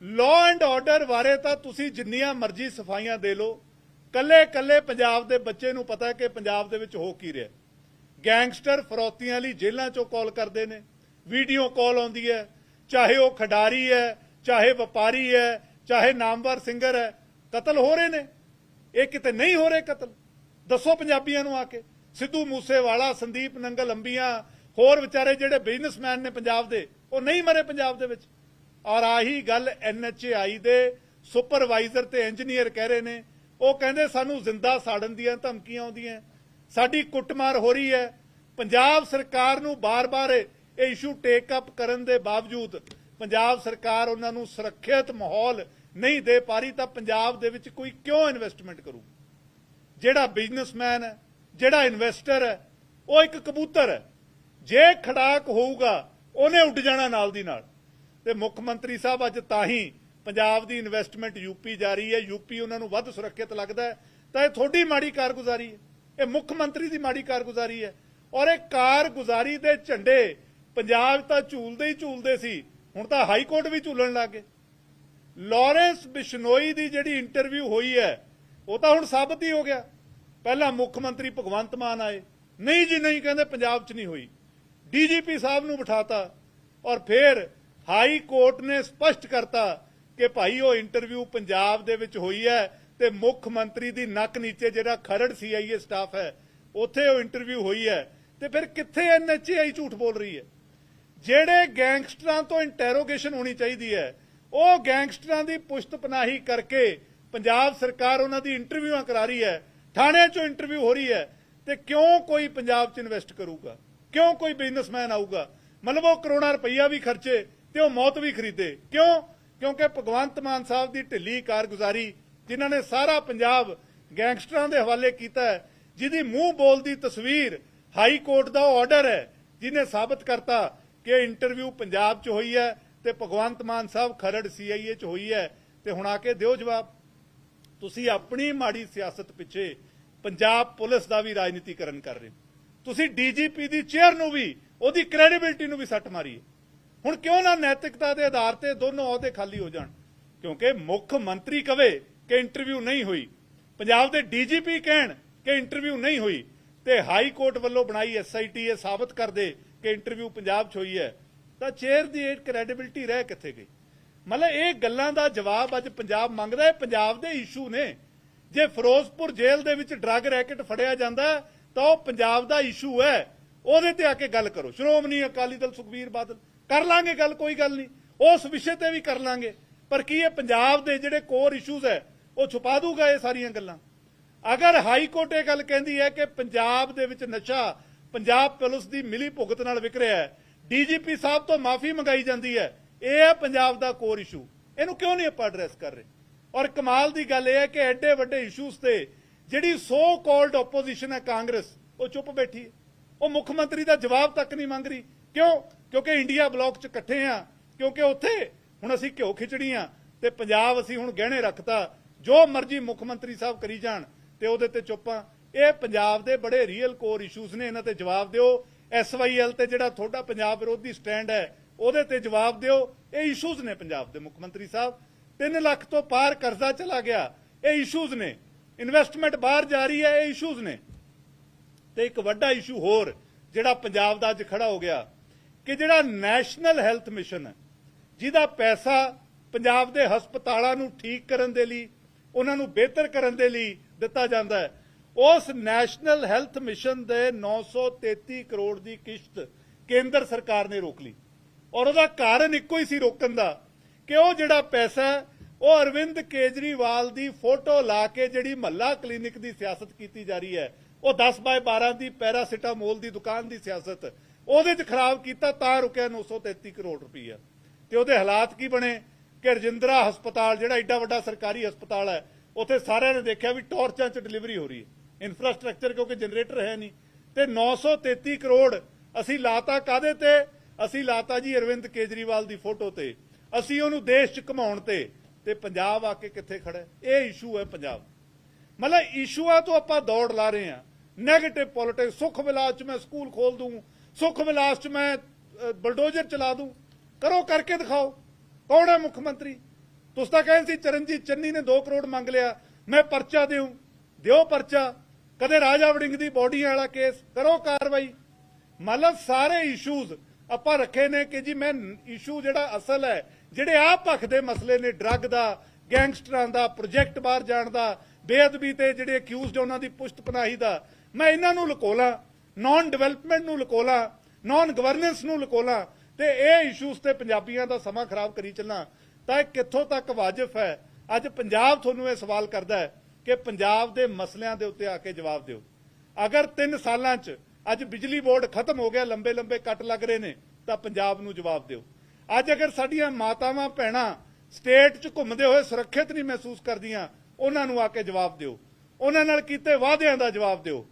ਲਾਅ ਐਂਡ ਆਰਡਰ ਬਾਰੇ ਤਾਂ ਤੁਸੀਂ ਜਿੰਨੀਆਂ ਮਰਜ਼ੀ ਸਫਾਈਆਂ ਦੇ ਲਓ ਕੱਲੇ ਕੱਲੇ ਪੰਜਾਬ ਦੇ ਬੱਚੇ ਨੂੰ ਪਤਾ ਕਿ ਪੰਜਾਬ ਦੇ ਵਿੱਚ ਹੋ ਕੀ ਰਿਹਾ। ਗੈਂਗਸਟਰ ਫਰੋਤੀਆਂ ਲਈ ਜੇਲ੍ਹਾਂ ਚੋਂ ਕਾਲ ਕਰਦੇ ਨੇ, ਵੀਡੀਓ ਕਾਲ ਆਉਂਦੀ ਹੈ, ਚਾਹੇ ਉਹ ਖਿਡਾਰੀ ਹੈ, ਚਾਹੇ ਵਪਾਰੀ ਹੈ, ਚਾਹੇ ਨਾਮਵਰ ਸਿੰਗਰ ਹੈ, ਕਤਲ ਹੋ ਰਹੇ ਨੇ। ਇਹ ਕਿਤੇ ਨਹੀਂ ਹੋ ਰਹੇ ਕਤਲ। ਦੱਸੋ ਪੰਜਾਬੀਆਂ ਨੂੰ ਆ ਕੇ। ਸਿੱਧੂ ਮੂਸੇਵਾਲਾ, ਸੰਦੀਪ ਨੰਗਲ ਅੰਬੀਆਂ, ਹੋਰ ਵਿਚਾਰੇ ਜਿਹੜੇ ਬਿਜ਼ਨਸਮੈਨ ਨੇ ਪੰਜਾਬ ਦੇ, ਉਹ ਨਹੀਂ ਮਰੇ ਪੰਜਾਬ ਦੇ ਵਿੱਚ। ਔਰ ਆਹੀ ਗੱਲ ਐਨਐਚਆਈ ਦੇ ਸੁਪਰਵਾਈਜ਼ਰ ਤੇ ਇੰਜੀਨੀਅਰ ਕਹਿ ਰਹੇ ਨੇ, ਉਹ ਕਹਿੰਦੇ ਸਾਨੂੰ ਜ਼ਿੰਦਾ ਸਾੜਨ ਦੀਆਂ ਧਮਕੀਆਂ ਆਉਂਦੀਆਂ। ਸਾਡੀ ਕੁੱਟਮਾਰ ਹੋ ਰਹੀ ਹੈ। ਪੰਜਾਬ ਸਰਕਾਰ ਨੂੰ ਬਾਰ-ਬਾਰ ਇਹ ਇਸ਼ੂ ਟੇਕ ਅਪ ਕਰਨ ਦੇ ਬਾਵਜੂਦ ਪੰਜਾਬ ਸਰਕਾਰ ਉਹਨਾਂ ਨੂੰ ਸੁਰੱਖਿਅਤ ਮਾਹੌਲ ਨਹੀਂ ਦੇ ਪਾ ਰਹੀ, ਤਾਂ ਪੰਜਾਬ ਦੇ ਵਿੱਚ ਕੋਈ ਕਿਉਂ ਇਨਵੈਸਟਮੈਂਟ ਕਰੂ? ਜਿਹੜਾ ਬਿਜ਼ਨਸਮੈਨ ਹੈ, ਜਿਹੜਾ ਇਨਵੈਸਟਰ ਹੈ, ਉਹ ਇੱਕ ਕਬੂਤਰ ਹੈ। ਜੇ ਖੜਾਕ ਹੋਊਗਾ, ਉਹਨੇ ਉੱਡ ਜਾਣਾ ਨਾਲ ਦੀ ਨਾਲ। ਤੇ ਮੁੱਖ ਮੰਤਰੀ ਸਾਹਿਬ ਅੱਜ ਤਾਂ ਹੀ ਪੰਜਾਬ ਦੀ ਇਨਵੈਸਟਮੈਂਟ ਯੂਪੀ ਜਾ ਰਹੀ ਹੈ। ਯੂਪੀ ਉਹਨਾਂ ਨੂੰ ਵੱਧ ਸੁਰੱਖਿਅਤ ਲੱਗਦਾ ਤਾਂ ਇਹ ਤੁਹਾਡੀ ਮਾੜੀ ਕਾਰਗੁਜ਼ਾਰੀ ਹੈ। ਇਹ ਮੁੱਖ ਮੰਤਰੀ ਦੀ ਮਾੜੀ ਕਾਰਗੁਜ਼ਾਰੀ ਹੈ। ਔਰ ਇਹ ਕਾਰਗੁਜ਼ਾਰੀ ਦੇ ਝੰਡੇ ਪੰਜਾਬ ਤਾਂ ਝੂਲਦੇ ਹੀ ਝੂਲਦੇ ਸੀ, ਹੁਣ ਤਾਂ ਹਾਈ ਕੋਰਟ ਵੀ ਝੂਲਣ ਲੱਗ ਗਏ। ਲਾਰੈਂਸ ਬਿਸ਼ਨੋਈ ਦੀ ਜਿਹੜੀ ਇੰਟਰਵਿਊ ਹੋਈ ਹੈ, ਉਹ ਤਾਂ ਹੁਣ ਸਾਬਤ ਹੀ ਹੋ ਗਿਆ। ਪਹਿਲਾਂ ਮੁੱਖ ਮੰਤਰੀ ਭਗਵੰਤ ਮਾਨ ਆਏ। ਨਹੀਂ ਜੀ, ਨਹੀਂ, ਕਹਿੰਦੇ ਪੰਜਾਬ 'ਚ ਨਹੀਂ ਹੋਈ। ਡੀਜੀਪੀ ਸਾਹਿਬ ਨੂੰ ਬਿਠਾਤਾ ਔਰ ਫਿਰ ਹਾਈ ਕੋਰਟ ਨੇ ਸਪਸ਼ਟ ਕਰਤਾ ਕਿ ਭਾਈ ਉਹ ਇੰਟਰਵਿਊ ਪੰਜਾਬ ਦੇ ਵਿੱਚ ਹੋਈ ਹੈ। ਤੇ ਮੁੱਖ ਮੰਤਰੀ ਦੀ ਨੱਕ ਨੀਚੇ ਜਿਹੜਾ ਖਰੜ ਸੀਆਈਏ ਸਟਾਫ ਹੈ, ਉੱਥੇ ਉਹ ਇੰਟਰਵਿਊ ਹੋਈ ਹੈ ਤੇ ਫਿਰ ਕਿੱਥੇ ਐਨਐਚਆਈ ਝੂਠ ਬੋਲ ਰਹੀ ਹੈ? ਜਿਹੜੇ ਗੈਂਗਸਟਰਾਂ ਤੋਂ ਇੰਟਰੋਗੇਸ਼ਨ ਹੋਣੀ ਚਾਹੀਦੀ ਹੈ, ਉਹ ਗੈਂਗਸਟਰਾਂ ਦੀ ਪੁਸ਼ਤ ਪਨਾਹੀ ਕਰਕੇ ਪੰਜਾਬ ਸਰਕਾਰ ਉਹਨਾਂ ਦੀ ਇੰਟਰਵਿਊਆਂ ਕਰਾ ਰਹੀ ਹੈ, ਥਾਣੇ 'ਚੋਂ ਇੰਟਰਵਿਊ ਹੋ ਰਹੀ ਹੈ ਤੇ ਕਿਉਂ ਕੋਈ ਪੰਜਾਬ 'ਚ ਇਨਵੈਸਟ ਕਰੂਗਾ? ਕਿਉਂ ਕੋਈ ਬਿਜ਼ਨਸਮੈਨ ਆਊਗਾ? ਮਤਲਬ ਉਹ ਕਰੋੜਾਂ ਰੁਪਈਆ ਵੀ ਖਰਚੇ ਤੇ ਉਹ ਮੌਤ ਵੀ ਖਰੀਦੇ। ਕਿਉਂ? ਕਿਉਂਕਿ ਭਗਵੰਤ ਮਾਨ ਸਾਹਿਬ ਦੀ ਢਿੱਲੀ ਕਾਰਗੁਜ਼ਾਰੀ ਜਿਨ੍ਹਾਂ ਨੇ ਸਾਰਾ ਪੰਜਾਬ ਗੈਂਗਸਟਰਾਂ ਦੇ ਹਵਾਲੇ ਕੀਤਾ ਹੈ, ਜਿਹਦੀ ਮੂੰਹ ਬੋਲਦੀ ਤਸਵੀਰ ਹਾਈ ਕੋਰਟ ਦਾ ਆਰਡਰ ਹੈ, ਜਿਹਨੇ ਸਾਬਤ ਕਰਤਾ ਕਿ ਇੰਟਰਵਿਊ ਪੰਜਾਬ 'ਚ ਹੋਈ ਹੈ ਤੇ ਭਗਵੰਤ ਮਾਨ ਸਾਹਿਬ ਖਰੜ ਸੀਆਈਏ 'ਚ ਹੋਈ ਹੈ। ਤੇ ਹੁਣ ਆ ਕੇ ਦਿਓ ਜਵਾਬ। ਤੁਸੀਂ ਆਪਣੀ ਮਾੜੀ ਸਿਆਸਤ ਪਿੱਛੇ ਪੰਜਾਬ ਪੁਲਿਸ ਦਾ ਵੀ ਰਾਜਨੀਤੀਕਰਨ ਕਰ ਰਹੇ ਹੋ। ਤੁਸੀਂ ਡੀਜੀਪੀ ਦੀ ਚੇਅਰ ਨੂੰ ਵੀ, ਉਹਦੀ ਕ੍ਰੈਡੀਬਿਲਟੀ ਨੂੰ ਵੀ ਸੱਟ ਮਾਰੀ ਹੁਣ ਕਿਉਂ ਨਾ ਨੈਤਿਕਤਾ ਦੇ ਆਧਾਰ ਤੇ ਦੋਨੋਂ ਅਹੁਦੇ ਖਾਲੀ ਹੋ ਜਾਣ? ਕਿਉਂਕਿ ਮੁੱਖ ਮੰਤਰੀ ਕਵੇ ਕਿ ਇੰਟਰਵਿਊ ਨਹੀਂ ਹੋਈ। ਪੰਜਾਬ ਦੇ ਡੀਜੀਪੀ ਕਹਿਣ ਕਿ ਇੰਟਰਵਿਊ ਨਹੀਂ ਹੋਈ ਤੇ ਹਾਈ ਕੋਰਟ ਵੱਲੋਂ ਬਣਾਈ ਐਸਆਈਟੀ ਇਹ ਸਾਬਤ ਕਰ ਦੇ ਕਿ ਇੰਟਰਵਿਊ ਪੰਜਾਬ 'ਚ ਹੋਈ ਹੈ। ਤਾਂ ਚੇਅਰ ਦੀ ਇਹ ਕ੍ਰੈਡੀਬਿਲਟੀ ਰਹਿ ਕਿੱਥੇ ਗਈ? ਮਤਲਬ ਇਹ ਗੱਲਾਂ ਦਾ ਜਵਾਬ ਅੱਜ ਪੰਜਾਬ ਮੰਗਦਾ ਹੈ। ਪੰਜਾਬ ਦੇ ਇਸ਼ੂ ਨੇ। ਜੇ ਫਿਰੋਜ਼ਪੁਰ ਜੇਲ੍ਹ ਦੇ ਵਿੱਚ ਡਰੱਗ ਰੈਕਟ ਫੜਿਆ ਜਾਂਦਾ ਤਾਂ ਉਹ ਪੰਜਾਬ ਦਾ ਇਸ਼ੂ ਹੈ। ਉਹਦੇ ਤੇ ਆ ਕੇ ਗੱਲ ਕਰੋ। ਸ਼੍ਰੋਮਣੀ ਅਕਾਲੀ ਦਲ ਸੁਖਬੀਰ ਬਾਦਲ, ਕਰ ਲਾਂਗੇ ਗੱਲ, ਕੋਈ ਗੱਲ ਨਹੀਂ। ਉਸ ਵਿਸ਼ੇ ਤੇ ਵੀ ਕਰ ਲਾਂਗੇ। ਪਰ ਕੀ ਇਹ ਪੰਜਾਬ ਦੇ ਜਿਹੜੇ ਕੋਰ ਇਸ਼ੂਜ਼ ਹੈ ਉਹ ਛੁਪਾ ਦੂਗਾ ਇਹ ਸਾਰੀਆਂ ਗੱਲਾਂ। ਅਗਰ ਹਾਈ ਕੋਰਟ ਇਹ ਗੱਲ ਕਹਿੰਦੀ ਹੈ ਕਿ ਪੰਜਾਬ ਦੇ ਵਿੱਚ ਨਸ਼ਾ ਪੰਜਾਬ ਪੁਲਿਸ ਦੀ ਮਿਲੀ ਭੁਗਤ ਨਾਲ ਵਿਕ ਰਿਹਾ ਹੈ, ਡੀਜੀਪੀ ਸਾਹਿਬ ਤੋਂ ਮਾਫੀ ਮੰਗਾਈ ਜਾਂਦੀ ਹੈ, ਇਹ ਹੈ ਪੰਜਾਬ ਦਾ ਕੋਰ ਇਸ਼ੂ ਇਹਨੂੰ ਕਿਉਂ ਨਹੀਂ ਆਪਾਂ ਐਡਰੈਸ ਕਰ ਰਹੇ? ਔਰ ਕਮਾਲ ਦੀ ਗੱਲ ਇਹ ਹੈ ਕਿ ਐਡੇ ਵੱਡੇ ਇਸ਼ੂਸ ਤੇ ਜਿਹੜੀ ਸੋ ਕਾਲਡ ਆਪੋਜੀਸ਼ਨ ਹੈ ਕਾਂਗਰਸ, ਉਹ ਚੁੱਪ ਬੈਠੀ ਹੈ। ਉਹ ਮੁੱਖ ਮੰਤਰੀ ਦਾ ਜਵਾਬ ਤੱਕ ਨਹੀਂ ਮੰਗ ਰਹੀ। ਕਿਉਂ? ਕਿਉਂਕਿ ਇੰਡੀਆ ਬਲਾਕ 'ਚ ਇਕੱਠੇ ਆ ਕਿਉਂਕਿ ਉੱਥੇ ਹੁਣ ਅਸੀਂ ਘਿਓ ਖਿਚੜੀਆਂ ਤੇ ਪੰਜਾਬ ਅਸੀਂ ਹੁਣ ਗਹਿਣੇ ਰੱਖਤਾ। ਜੋ ਮਰਜ਼ੀ ਮੁੱਖ ਮੰਤਰੀ ਸਾਹਿਬ ਕਰੀ ਜਾਣ ਤੇ ਉਹਦੇ ਤੇ ਚੁੱਪਾਂ ਇਹ ਪੰਜਾਬ ਦੇ ਬੜੇ ਰੀਅਲ ਕੋਰ ਇਸ਼ੂਜ਼ ਨੇ, ਇਹਨਾਂ ਤੇ ਜਵਾਬ ਦਿਓ। ਐਸਵਾਈਐਲ ਤੇ ਜਿਹੜਾ ਤੁਹਾਡਾ ਪੰਜਾਬ ਵਿਰੋਧੀ ਸਟੈਂਡ ਹੈ, ਉਹਦੇ ਤੇ ਜਵਾਬ ਦਿਓ। ਇਹ ਇਸ਼ੂਜ ਨੇ ਪੰਜਾਬ ਦੇ ਮੁੱਖ ਮੰਤਰੀ ਸਾਹਿਬ। 3 ਲੱਖ ਤੋਂ ਪਾਰ ਕਰਜ਼ਾ ਚਲਾ ਗਿਆ। ਇਹ ਇਸ਼ੂਜ਼ ਨੇ। ਇਨਵੈਸਟਮੈਂਟ ਬਾਹਰ ਜਾ ਰਹੀ ਹੈ, ਇਹ ਇਸ਼ੂਜ਼ ਨੇ। ਤੇ ਇੱਕ ਵੱਡਾ ਇਸ਼ੂ ਹੋਰ, ਜਿਹੜਾ ਪੰਜਾਬ ਦਾ ਅੱਜ ਖੜਾ ਹੋ ਗਿਆ, ਕਿ ਜਿਹੜਾ ਨੈਸ਼ਨਲ ਹੈਲਥ ਮਿਸ਼ਨ ਹੈ, ਜਿਹਦਾ ਪੈਸਾ ਪੰਜਾਬ ਦੇ ਹਸਪਤਾਲਾਂ ਨੂੰ ਠੀਕ ਕਰਨ ਦੇ ਲਈ ਉਹਨਾਂ ਨੂੰ ਬਿਹਤਰ ਕਰਨ ਦੇ ਲਈ ਦਿੱਤਾ ਜਾਂਦਾ ਹੈ। ਉਸ ਨੈਸ਼ਨਲ ਹੈਲਥ ਮਿਸ਼ਨ ਦੇ 933 ਕਰੋੜ ਦੀ ਕਿਸ਼ਤ ਕੇਂਦਰ ਸਰਕਾਰ ਨੇ ਰੋਕ ਲਈ। ਔਰ ਉਹਦਾ ਕਾਰਨ ਇੱਕੋ ਹੀ ਸੀ ਰੋਕਣ ਦਾ ਕਿ ਉਹ ਜਿਹੜਾ ਪੈਸਾ ਉਹ ਅਰਵਿੰਦ ਕੇਜਰੀਵਾਲ ਦੀ ਫੋਟੋ ਲਾ ਕੇ ਜਿਹੜੀ ਮਹੱਲਾ ਕਲੀਨਿਕ ਦੀ ਸਿਆਸਤ ਕੀਤੀ ਜਾ ਰਹੀ ਹੈ, ਉਹ 10 ਬਾਏ 12 ਦੀ ਪੈਰਾਸੀਟਾਮੋਲ ਦੀ ਦੁਕਾਨ ਦੀ ਸਿਆਸਤ, ਉਹਦੇ 'ਚ ਖਰਾਬ ਕੀਤਾ ਤਾਂ ਰੁਕਿਆ 933 ਕਰੋੜ ਰੁਪਈਆ। ਤੇ ਉਹਦੇ ਹਾਲਾਤ ਕੀ ਬਣੇ? ਕਿ ਰਜਿੰਦਰਾ ਹਸਪਤਾਲ, ਜਿਹੜਾ ਐਡਾ ਵੱਡਾ ਸਰਕਾਰੀ ਹਸਪਤਾਲ ਹੈ, ਉੱਥੇ ਸਾਰਿਆਂ ਨੇ ਦੇਖਿਆ ਵੀ ਟਾਰਚਾਂ 'ਚ ਡਿਲੀਵਰੀ ਹੋ ਰਹੀ ਹੈ। ਇਨਫਰਾਸਟ੍ਰਕਚਰ ਕਿਉਂਕਿ ਜਨਰੇਟਰ ਹੈ ਨਹੀਂ। ਤੇ 933 ਕਰੋੜ ਅਸੀਂ ਲਾਤਾ ਕਾਦੇ ਤੇ? ਅਸੀਂ ਲਾਤਾ ਜੀ ਅਰਵਿੰਦ ਕੇਜਰੀਵਾਲ ਦੀ ਫੋਟੋ ਤੇ। ਅਸੀਂ ਉਹਨੂੰ ਦੇਸ਼ 'ਚ ਘਮਾਉਣ ਤੇ। ਤੇ ਪੰਜਾਬ ਆ ਕੇ ਕਿੱਥੇ ਖੜਾ ਇਹ ਇਸ਼ੂ ਹੈ ਪੰਜਾਬ। ਮਤਲਬ ਇਸ਼ੂਆਂ ਤੋਂ ਆਪਾਂ ਦੌੜ ਲਾ ਰਹੇ ਹਾਂ। 네ਗੇਟਿਵ ਪੋਲਿਟਿਕਸ ਸੁਖ ਵਿਲਾਸ 'ਚ ਮੈਂ ਸਕੂਲ ਖੋਲ ਦੂੰ। ਸੁਖ ਵਿਲਾਸ 'ਚ ਮੈਂ ਬਲਡੋਜ਼ਰ ਚਲਾ ਦੂੰ। ਕਰੋ, ਕਰਕੇ ਦਿਖਾਓ। ਕੌਣ ਹੈ ਮੁੱਖ ਮੰਤਰੀ? ਤੁਸੀਂ ਤਾਂ ਕਹਿੰਦੇ ਸੀ ਚਰਨਜੀਤ ਚੰਨੀ ਨੇ 2 ਕਰੋੜ ਮੰਗ ਲਿਆ, ਮੈਂ ਪਰਚਾ ਦਿਉ, ਦਿਓ ਪਰਚਾ। ਕਦੇ ਰਾਜਾ ਵੜਿੰਗ ਦੀ ਬੋਡੀ ਵਾਲਾ ਕੇਸ, ਕਰੋ ਕਾਰਵਾਈ। ਮਤਲਬ ਸਾਰੇ ਇਸ਼ੂਜ਼ ਆਪਾਂ ਰੱਖੇ ਨੇ ਕਿ ਜੀ ਮੈਂ ਇਸ਼ੂ ਜਿਹੜਾ ਅਸਲ ਹੈ, ਜਿਹੜੇ ਆ ਪੱਖ ਦੇ ਮਸਲੇ ਨੇ ਡਰੱਗ ਦਾ ਗੈਂਗਸਟਰਾਂ ਦਾ ਪ੍ਰੋਜੈਕਟ ਬਾਹਰ ਜਾਣ ਦਾ, ਬੇਅਦਬੀ ਤੇ ਜਿਹੜੇ ਅਕਿਊਜ਼ਡ ਉਹਨਾਂ ਦੀ ਪੁਸ਼ਤ ਪਨਾਹੀ ਦਾ, ਮੈਂ ਇਹਨਾਂ ਨੂੰ ਲਕੋਲਾਂ ਨਾਨ ਡਿਵੈਲਪਮੈਂਟ ਨੂੰ ਲਕੋਲਾਂ ਨਾਨ ਗਵਰਨੈਂਸ ਨੂੰ ਲਕੋਲਾਂ ਤੇ ਇਹ ਇਸ਼ੂਜ਼ ਤੇ ਪੰਜਾਬੀਆਂ ਦਾ ਸਮਾਂ ਖਰਾਬ ਕਰੀ ਚੱਲਾਂ, ਤਾਂ ਇਹ ਕਿੱਥੋਂ ਤੱਕ ਵਾਜਬ ਹੈ? ਅੱਜ ਪੰਜਾਬ ਤੁਹਾਨੂੰ ਇਹ ਸਵਾਲ ਕਰਦਾ ਹੈ ਕਿ ਪੰਜਾਬ ਦੇ ਮਸਲਿਆਂ ਦੇ ਉੱਤੇ ਆ ਕੇ ਜਵਾਬ ਦਿਓ। ਅਗਰ 3 ਸਾਲਾਂ 'ਚ ਅੱਜ ਬਿਜਲੀ ਬੋਰਡ ਖਤਮ ਹੋ ਗਿਆ ਲੰਬੇ ਲੰਬੇ ਕੱਟ ਲੱਗ ਰਹੇ ਨੇ, ਤਾਂ ਪੰਜਾਬ ਨੂੰ ਜਵਾਬ ਦਿਓ। ਅੱਜ ਅਗਰ ਸਾਡੀਆਂ ਮਾਤਾਵਾਂ, ਭੈਣਾਂ ਸਟੇਟ 'ਚ ਘੁੰਮਦੇ ਹੋਏ ਸੁਰੱਖਿਅਤ ਨਹੀਂ ਮਹਿਸੂਸ ਕਰਦੀਆਂ, ਉਹਨਾਂ ਨੂੰ ਆ ਕੇ ਜਵਾਬ ਦਿਓ। ਉਹਨਾਂ ਨਾਲ ਕੀਤੇ ਵਾਅਦਿਆਂ ਦਾ ਜਵਾਬ ਦਿਓ।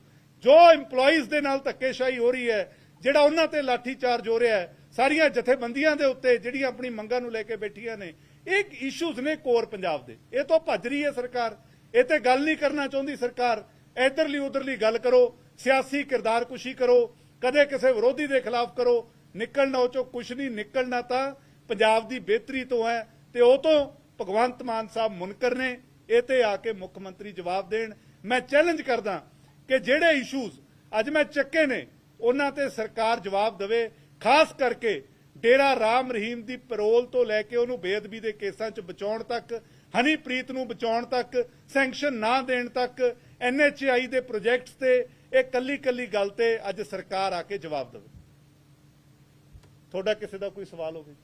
ਜੋ EMPLOYEES ਦੇ ਨਾਲ ਧੱਕੇਸ਼ਾਹੀ ਹੋ ਰਹੀ ਹੈ, ਜਿਹੜਾ ਉਹਨਾਂ ਤੇ ਲਾਠੀਚਾਰਜ ਹੋ ਰਿਹਾ ਹੈ ਸਾਰੀਆਂ ਜਥੇਬੰਦੀਆਂ ਦੇ ਉੱਤੇ ਜਿਹੜੀਆਂ ਆਪਣੀ ਮੰਗਾਂ ਨੂੰ ਲੈ ਕੇ ਬੈਠੀਆਂ ਨੇ, ਇਹ ਇਸ਼ੂਜ਼ ਨੇ ਕੋਰ ਪੰਜਾਬ ਦੇ। ਇਹ ਤੋਂ ਭੱਜ ਰਹੀ ਹੈ ਸਰਕਾਰ। ਇਹ ਤੇ ਗੱਲ ਨਹੀਂ ਕਰਨਾ ਚਾਹੁੰਦੀ ਸਰਕਾਰ। ਇਧਰਲੀ ਉਧਰਲੀ ਗੱਲ ਕਰੋ, ਸਿਆਸੀ ਕਿਰਦਾਰਕੁਸ਼ੀ ਕਰੋ, ਕਦੇ ਕਿਸੇ ਵਿਰੋਧੀ ਦੇ ਖਿਲਾਫ ਕਰੋ, ਨਿਕਲਣਾ ਉਹ ਚੋਂ ਕੁਝ ਨਹੀਂ, ਨਿਕਲਣਾ ਤਾਂ ਪੰਜਾਬ ਦੀ ਬਿਹਤਰੀ ਤੋਂ ਹੈ ਤੇ ਉਹ ਤੋਂ ਭਗਵੰਤ ਮਾਨ ਸਾਹਿਬ ਮੁਨਕਰ ਨੇ, ਇਹ ਤੇ ਆ ਕੇ ਮੁੱਖ ਮੰਤਰੀ ਜਵਾਬ ਦੇਣ। ਮੈਂ ਚੈਲੰਜ ਕਰਦਾ ਕਿ ਜਿਹੜੇ ਇਸ਼ੂਜ਼ ਅੱਜ ਮੈਂ ਚੱਕੇ ਨੇ, ਉਹਨਾਂ ਤੇ ਸਰਕਾਰ ਜਵਾਬ ਦੇਵੇ। ਖਾਸ ਕਰਕੇ ਡੇਰਾ ਰਾਮ ਰਹੀਮ ਦੀ ਪੈਰੋਲ ਤੋਂ ਲੈ ਕੇ ਉਹਨੂੰ ਬੇਅਦਬੀ ਦੇ ਕੇਸਾਂ 'ਚ ਬਚਾਉਣ ਤੱਕ ਹਨੀਪ੍ਰੀਤ ਨੂੰ ਬਚਾਉਣ ਤੱਕ ਸੈਂਕਸ਼ਨ ਨਾ ਦੇਣ ਤੱਕ ਐਨਐਚਆਈ ਦੇ ਪ੍ਰੋਜੈਕਟਸ ਤੇ ਇਹ ਕੱਲੀ ਕੱਲੀ ਗੱਲ ਤੇ ਅੱਜ ਸਰਕਾਰ ਆ ਕੇ ਜਵਾਬ ਦੇਵੇ ਤੁਹਾਡਾ ਕਿਸੇ ਦਾ ਕੋਈ ਸਵਾਲ ਹੋਵੇ।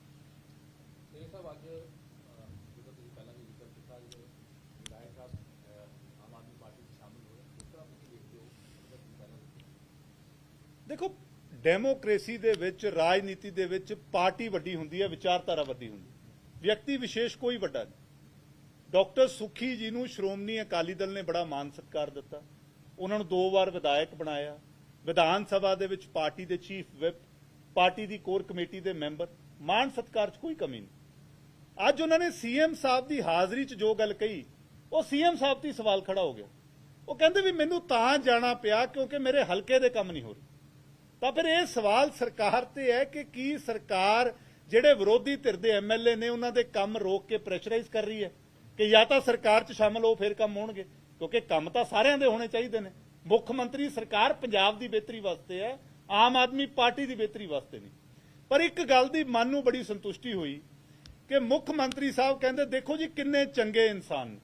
ਦੇਖੋ ਡੈਮੋਕ੍ਰੇਸੀ ਦੇ ਵਿੱਚ, ਰਾਜਨੀਤੀ ਦੇ ਵਿੱਚ ਪਾਰਟੀ ਵੱਡੀ ਹੁੰਦੀ ਹੈ, ਵਿਚਾਰਧਾਰਾ ਵੱਡੀ ਹੁੰਦੀ ਹੈ। ਵਿਅਕਤੀ ਵਿਸ਼ੇਸ਼ ਕੋਈ ਵੱਡਾ ਨਹੀਂ। ਡਾਕਟਰ ਸੁਖੀ ਜੀ ਨੂੰ ਸ਼੍ਰੋਮਣੀ ਅਕਾਲੀ ਦਲ ਨੇ ਬੜਾ ਮਾਨ ਸਤਿਕਾਰ ਦਿੱਤਾ। ਉਹਨਾਂ ਨੂੰ ਦੋ ਵਾਰ ਵਿਧਾਇਕ ਬਣਾਇਆ। ਵਿਧਾਨ ਸਭਾ ਦੇ ਵਿੱਚ ਪਾਰਟੀ ਦੇ ਚੀਫ ਵਿਪ, ਪਾਰਟੀ ਦੀ ਕੋਰ ਕਮੇਟੀ ਦੇ ਮੈਂਬਰ। ਮਾਨ ਸਤਿਕਾਰ 'ਚ ਕੋਈ ਕਮੀ ਨਹੀਂ। ਅੱਜ ਉਹਨਾਂ ਨੇ ਸੀਐਮ ਸਾਹਿਬ ਦੀ ਹਾਜ਼ਰੀ 'ਚ ਜੋ ਗੱਲ ਕਹੀ, ਉਹ ਸੀਐਮ ਸਾਹਿਬ ਤੇ ਸਵਾਲ ਖੜਾ ਹੋ ਗਿਆ। ਉਹ ਕਹਿੰਦੇ ਵੀ ਮੈਨੂੰ ਤਾਂ ਜਾਣਾ ਪਿਆ ਕਿਉਂਕਿ ਮੇਰੇ ਹਲਕੇ ਦੇ ਕੰਮ ਨਹੀਂ ਹੋ ਰਹੇ। ਤਾਂ ਫਿਰ ਇਹ ਸਵਾਲ ਸਰਕਾਰ ਤੇ ਹੈ ਕਿ ਕੀ ਸਰਕਾਰ ਜਿਹੜੇ ਵਿਰੋਧੀ ਧਿਰ ਦੇ ਐਮਐਲਏ ਨੇ ਉਹਨਾਂ ਦੇ ਕੰਮ ਰੋਕ ਕੇ ਪ੍ਰੈਸ਼ਰਾਈਜ਼ ਕਰ ਰਹੀ ਹੈ? ਕਿ ਜਾਂ ਤਾਂ ਸਰਕਾਰ 'ਚ ਸ਼ਾਮਲ ਹੋ ਫਿਰ ਕੰਮ ਹੋਣਗੇ? ਕਿਉਂਕਿ ਕੰਮ ਤਾਂ ਸਾਰਿਆਂ ਦੇ ਹੋਣੇ ਚਾਹੀਦੇ ਨੇ। ਮੁੱਖ ਮੰਤਰੀ ਸਰਕਾਰ ਪੰਜਾਬ ਦੀ ਬਿਹਤਰੀ ਵਾਸਤੇ ਹੈ, ਆਮ ਆਦਮੀ ਪਾਰਟੀ ਦੀ ਬਿਹਤਰੀ ਵਾਸਤੇ ਨਹੀਂ। ਪਰ ਇੱਕ ਗੱਲ ਦੀ ਮਨ ਨੂੰ ਬੜੀ ਸੰਤੁਸ਼ਟੀ ਹੋਈ ਕਿ ਮੁੱਖ ਮੰਤਰੀ ਸਾਹਿਬ ਕਹਿੰਦੇ, ਦੇਖੋ ਜੀ ਕਿੰਨੇ ਚੰਗੇ ਇਨਸਾਨ ਨੇ।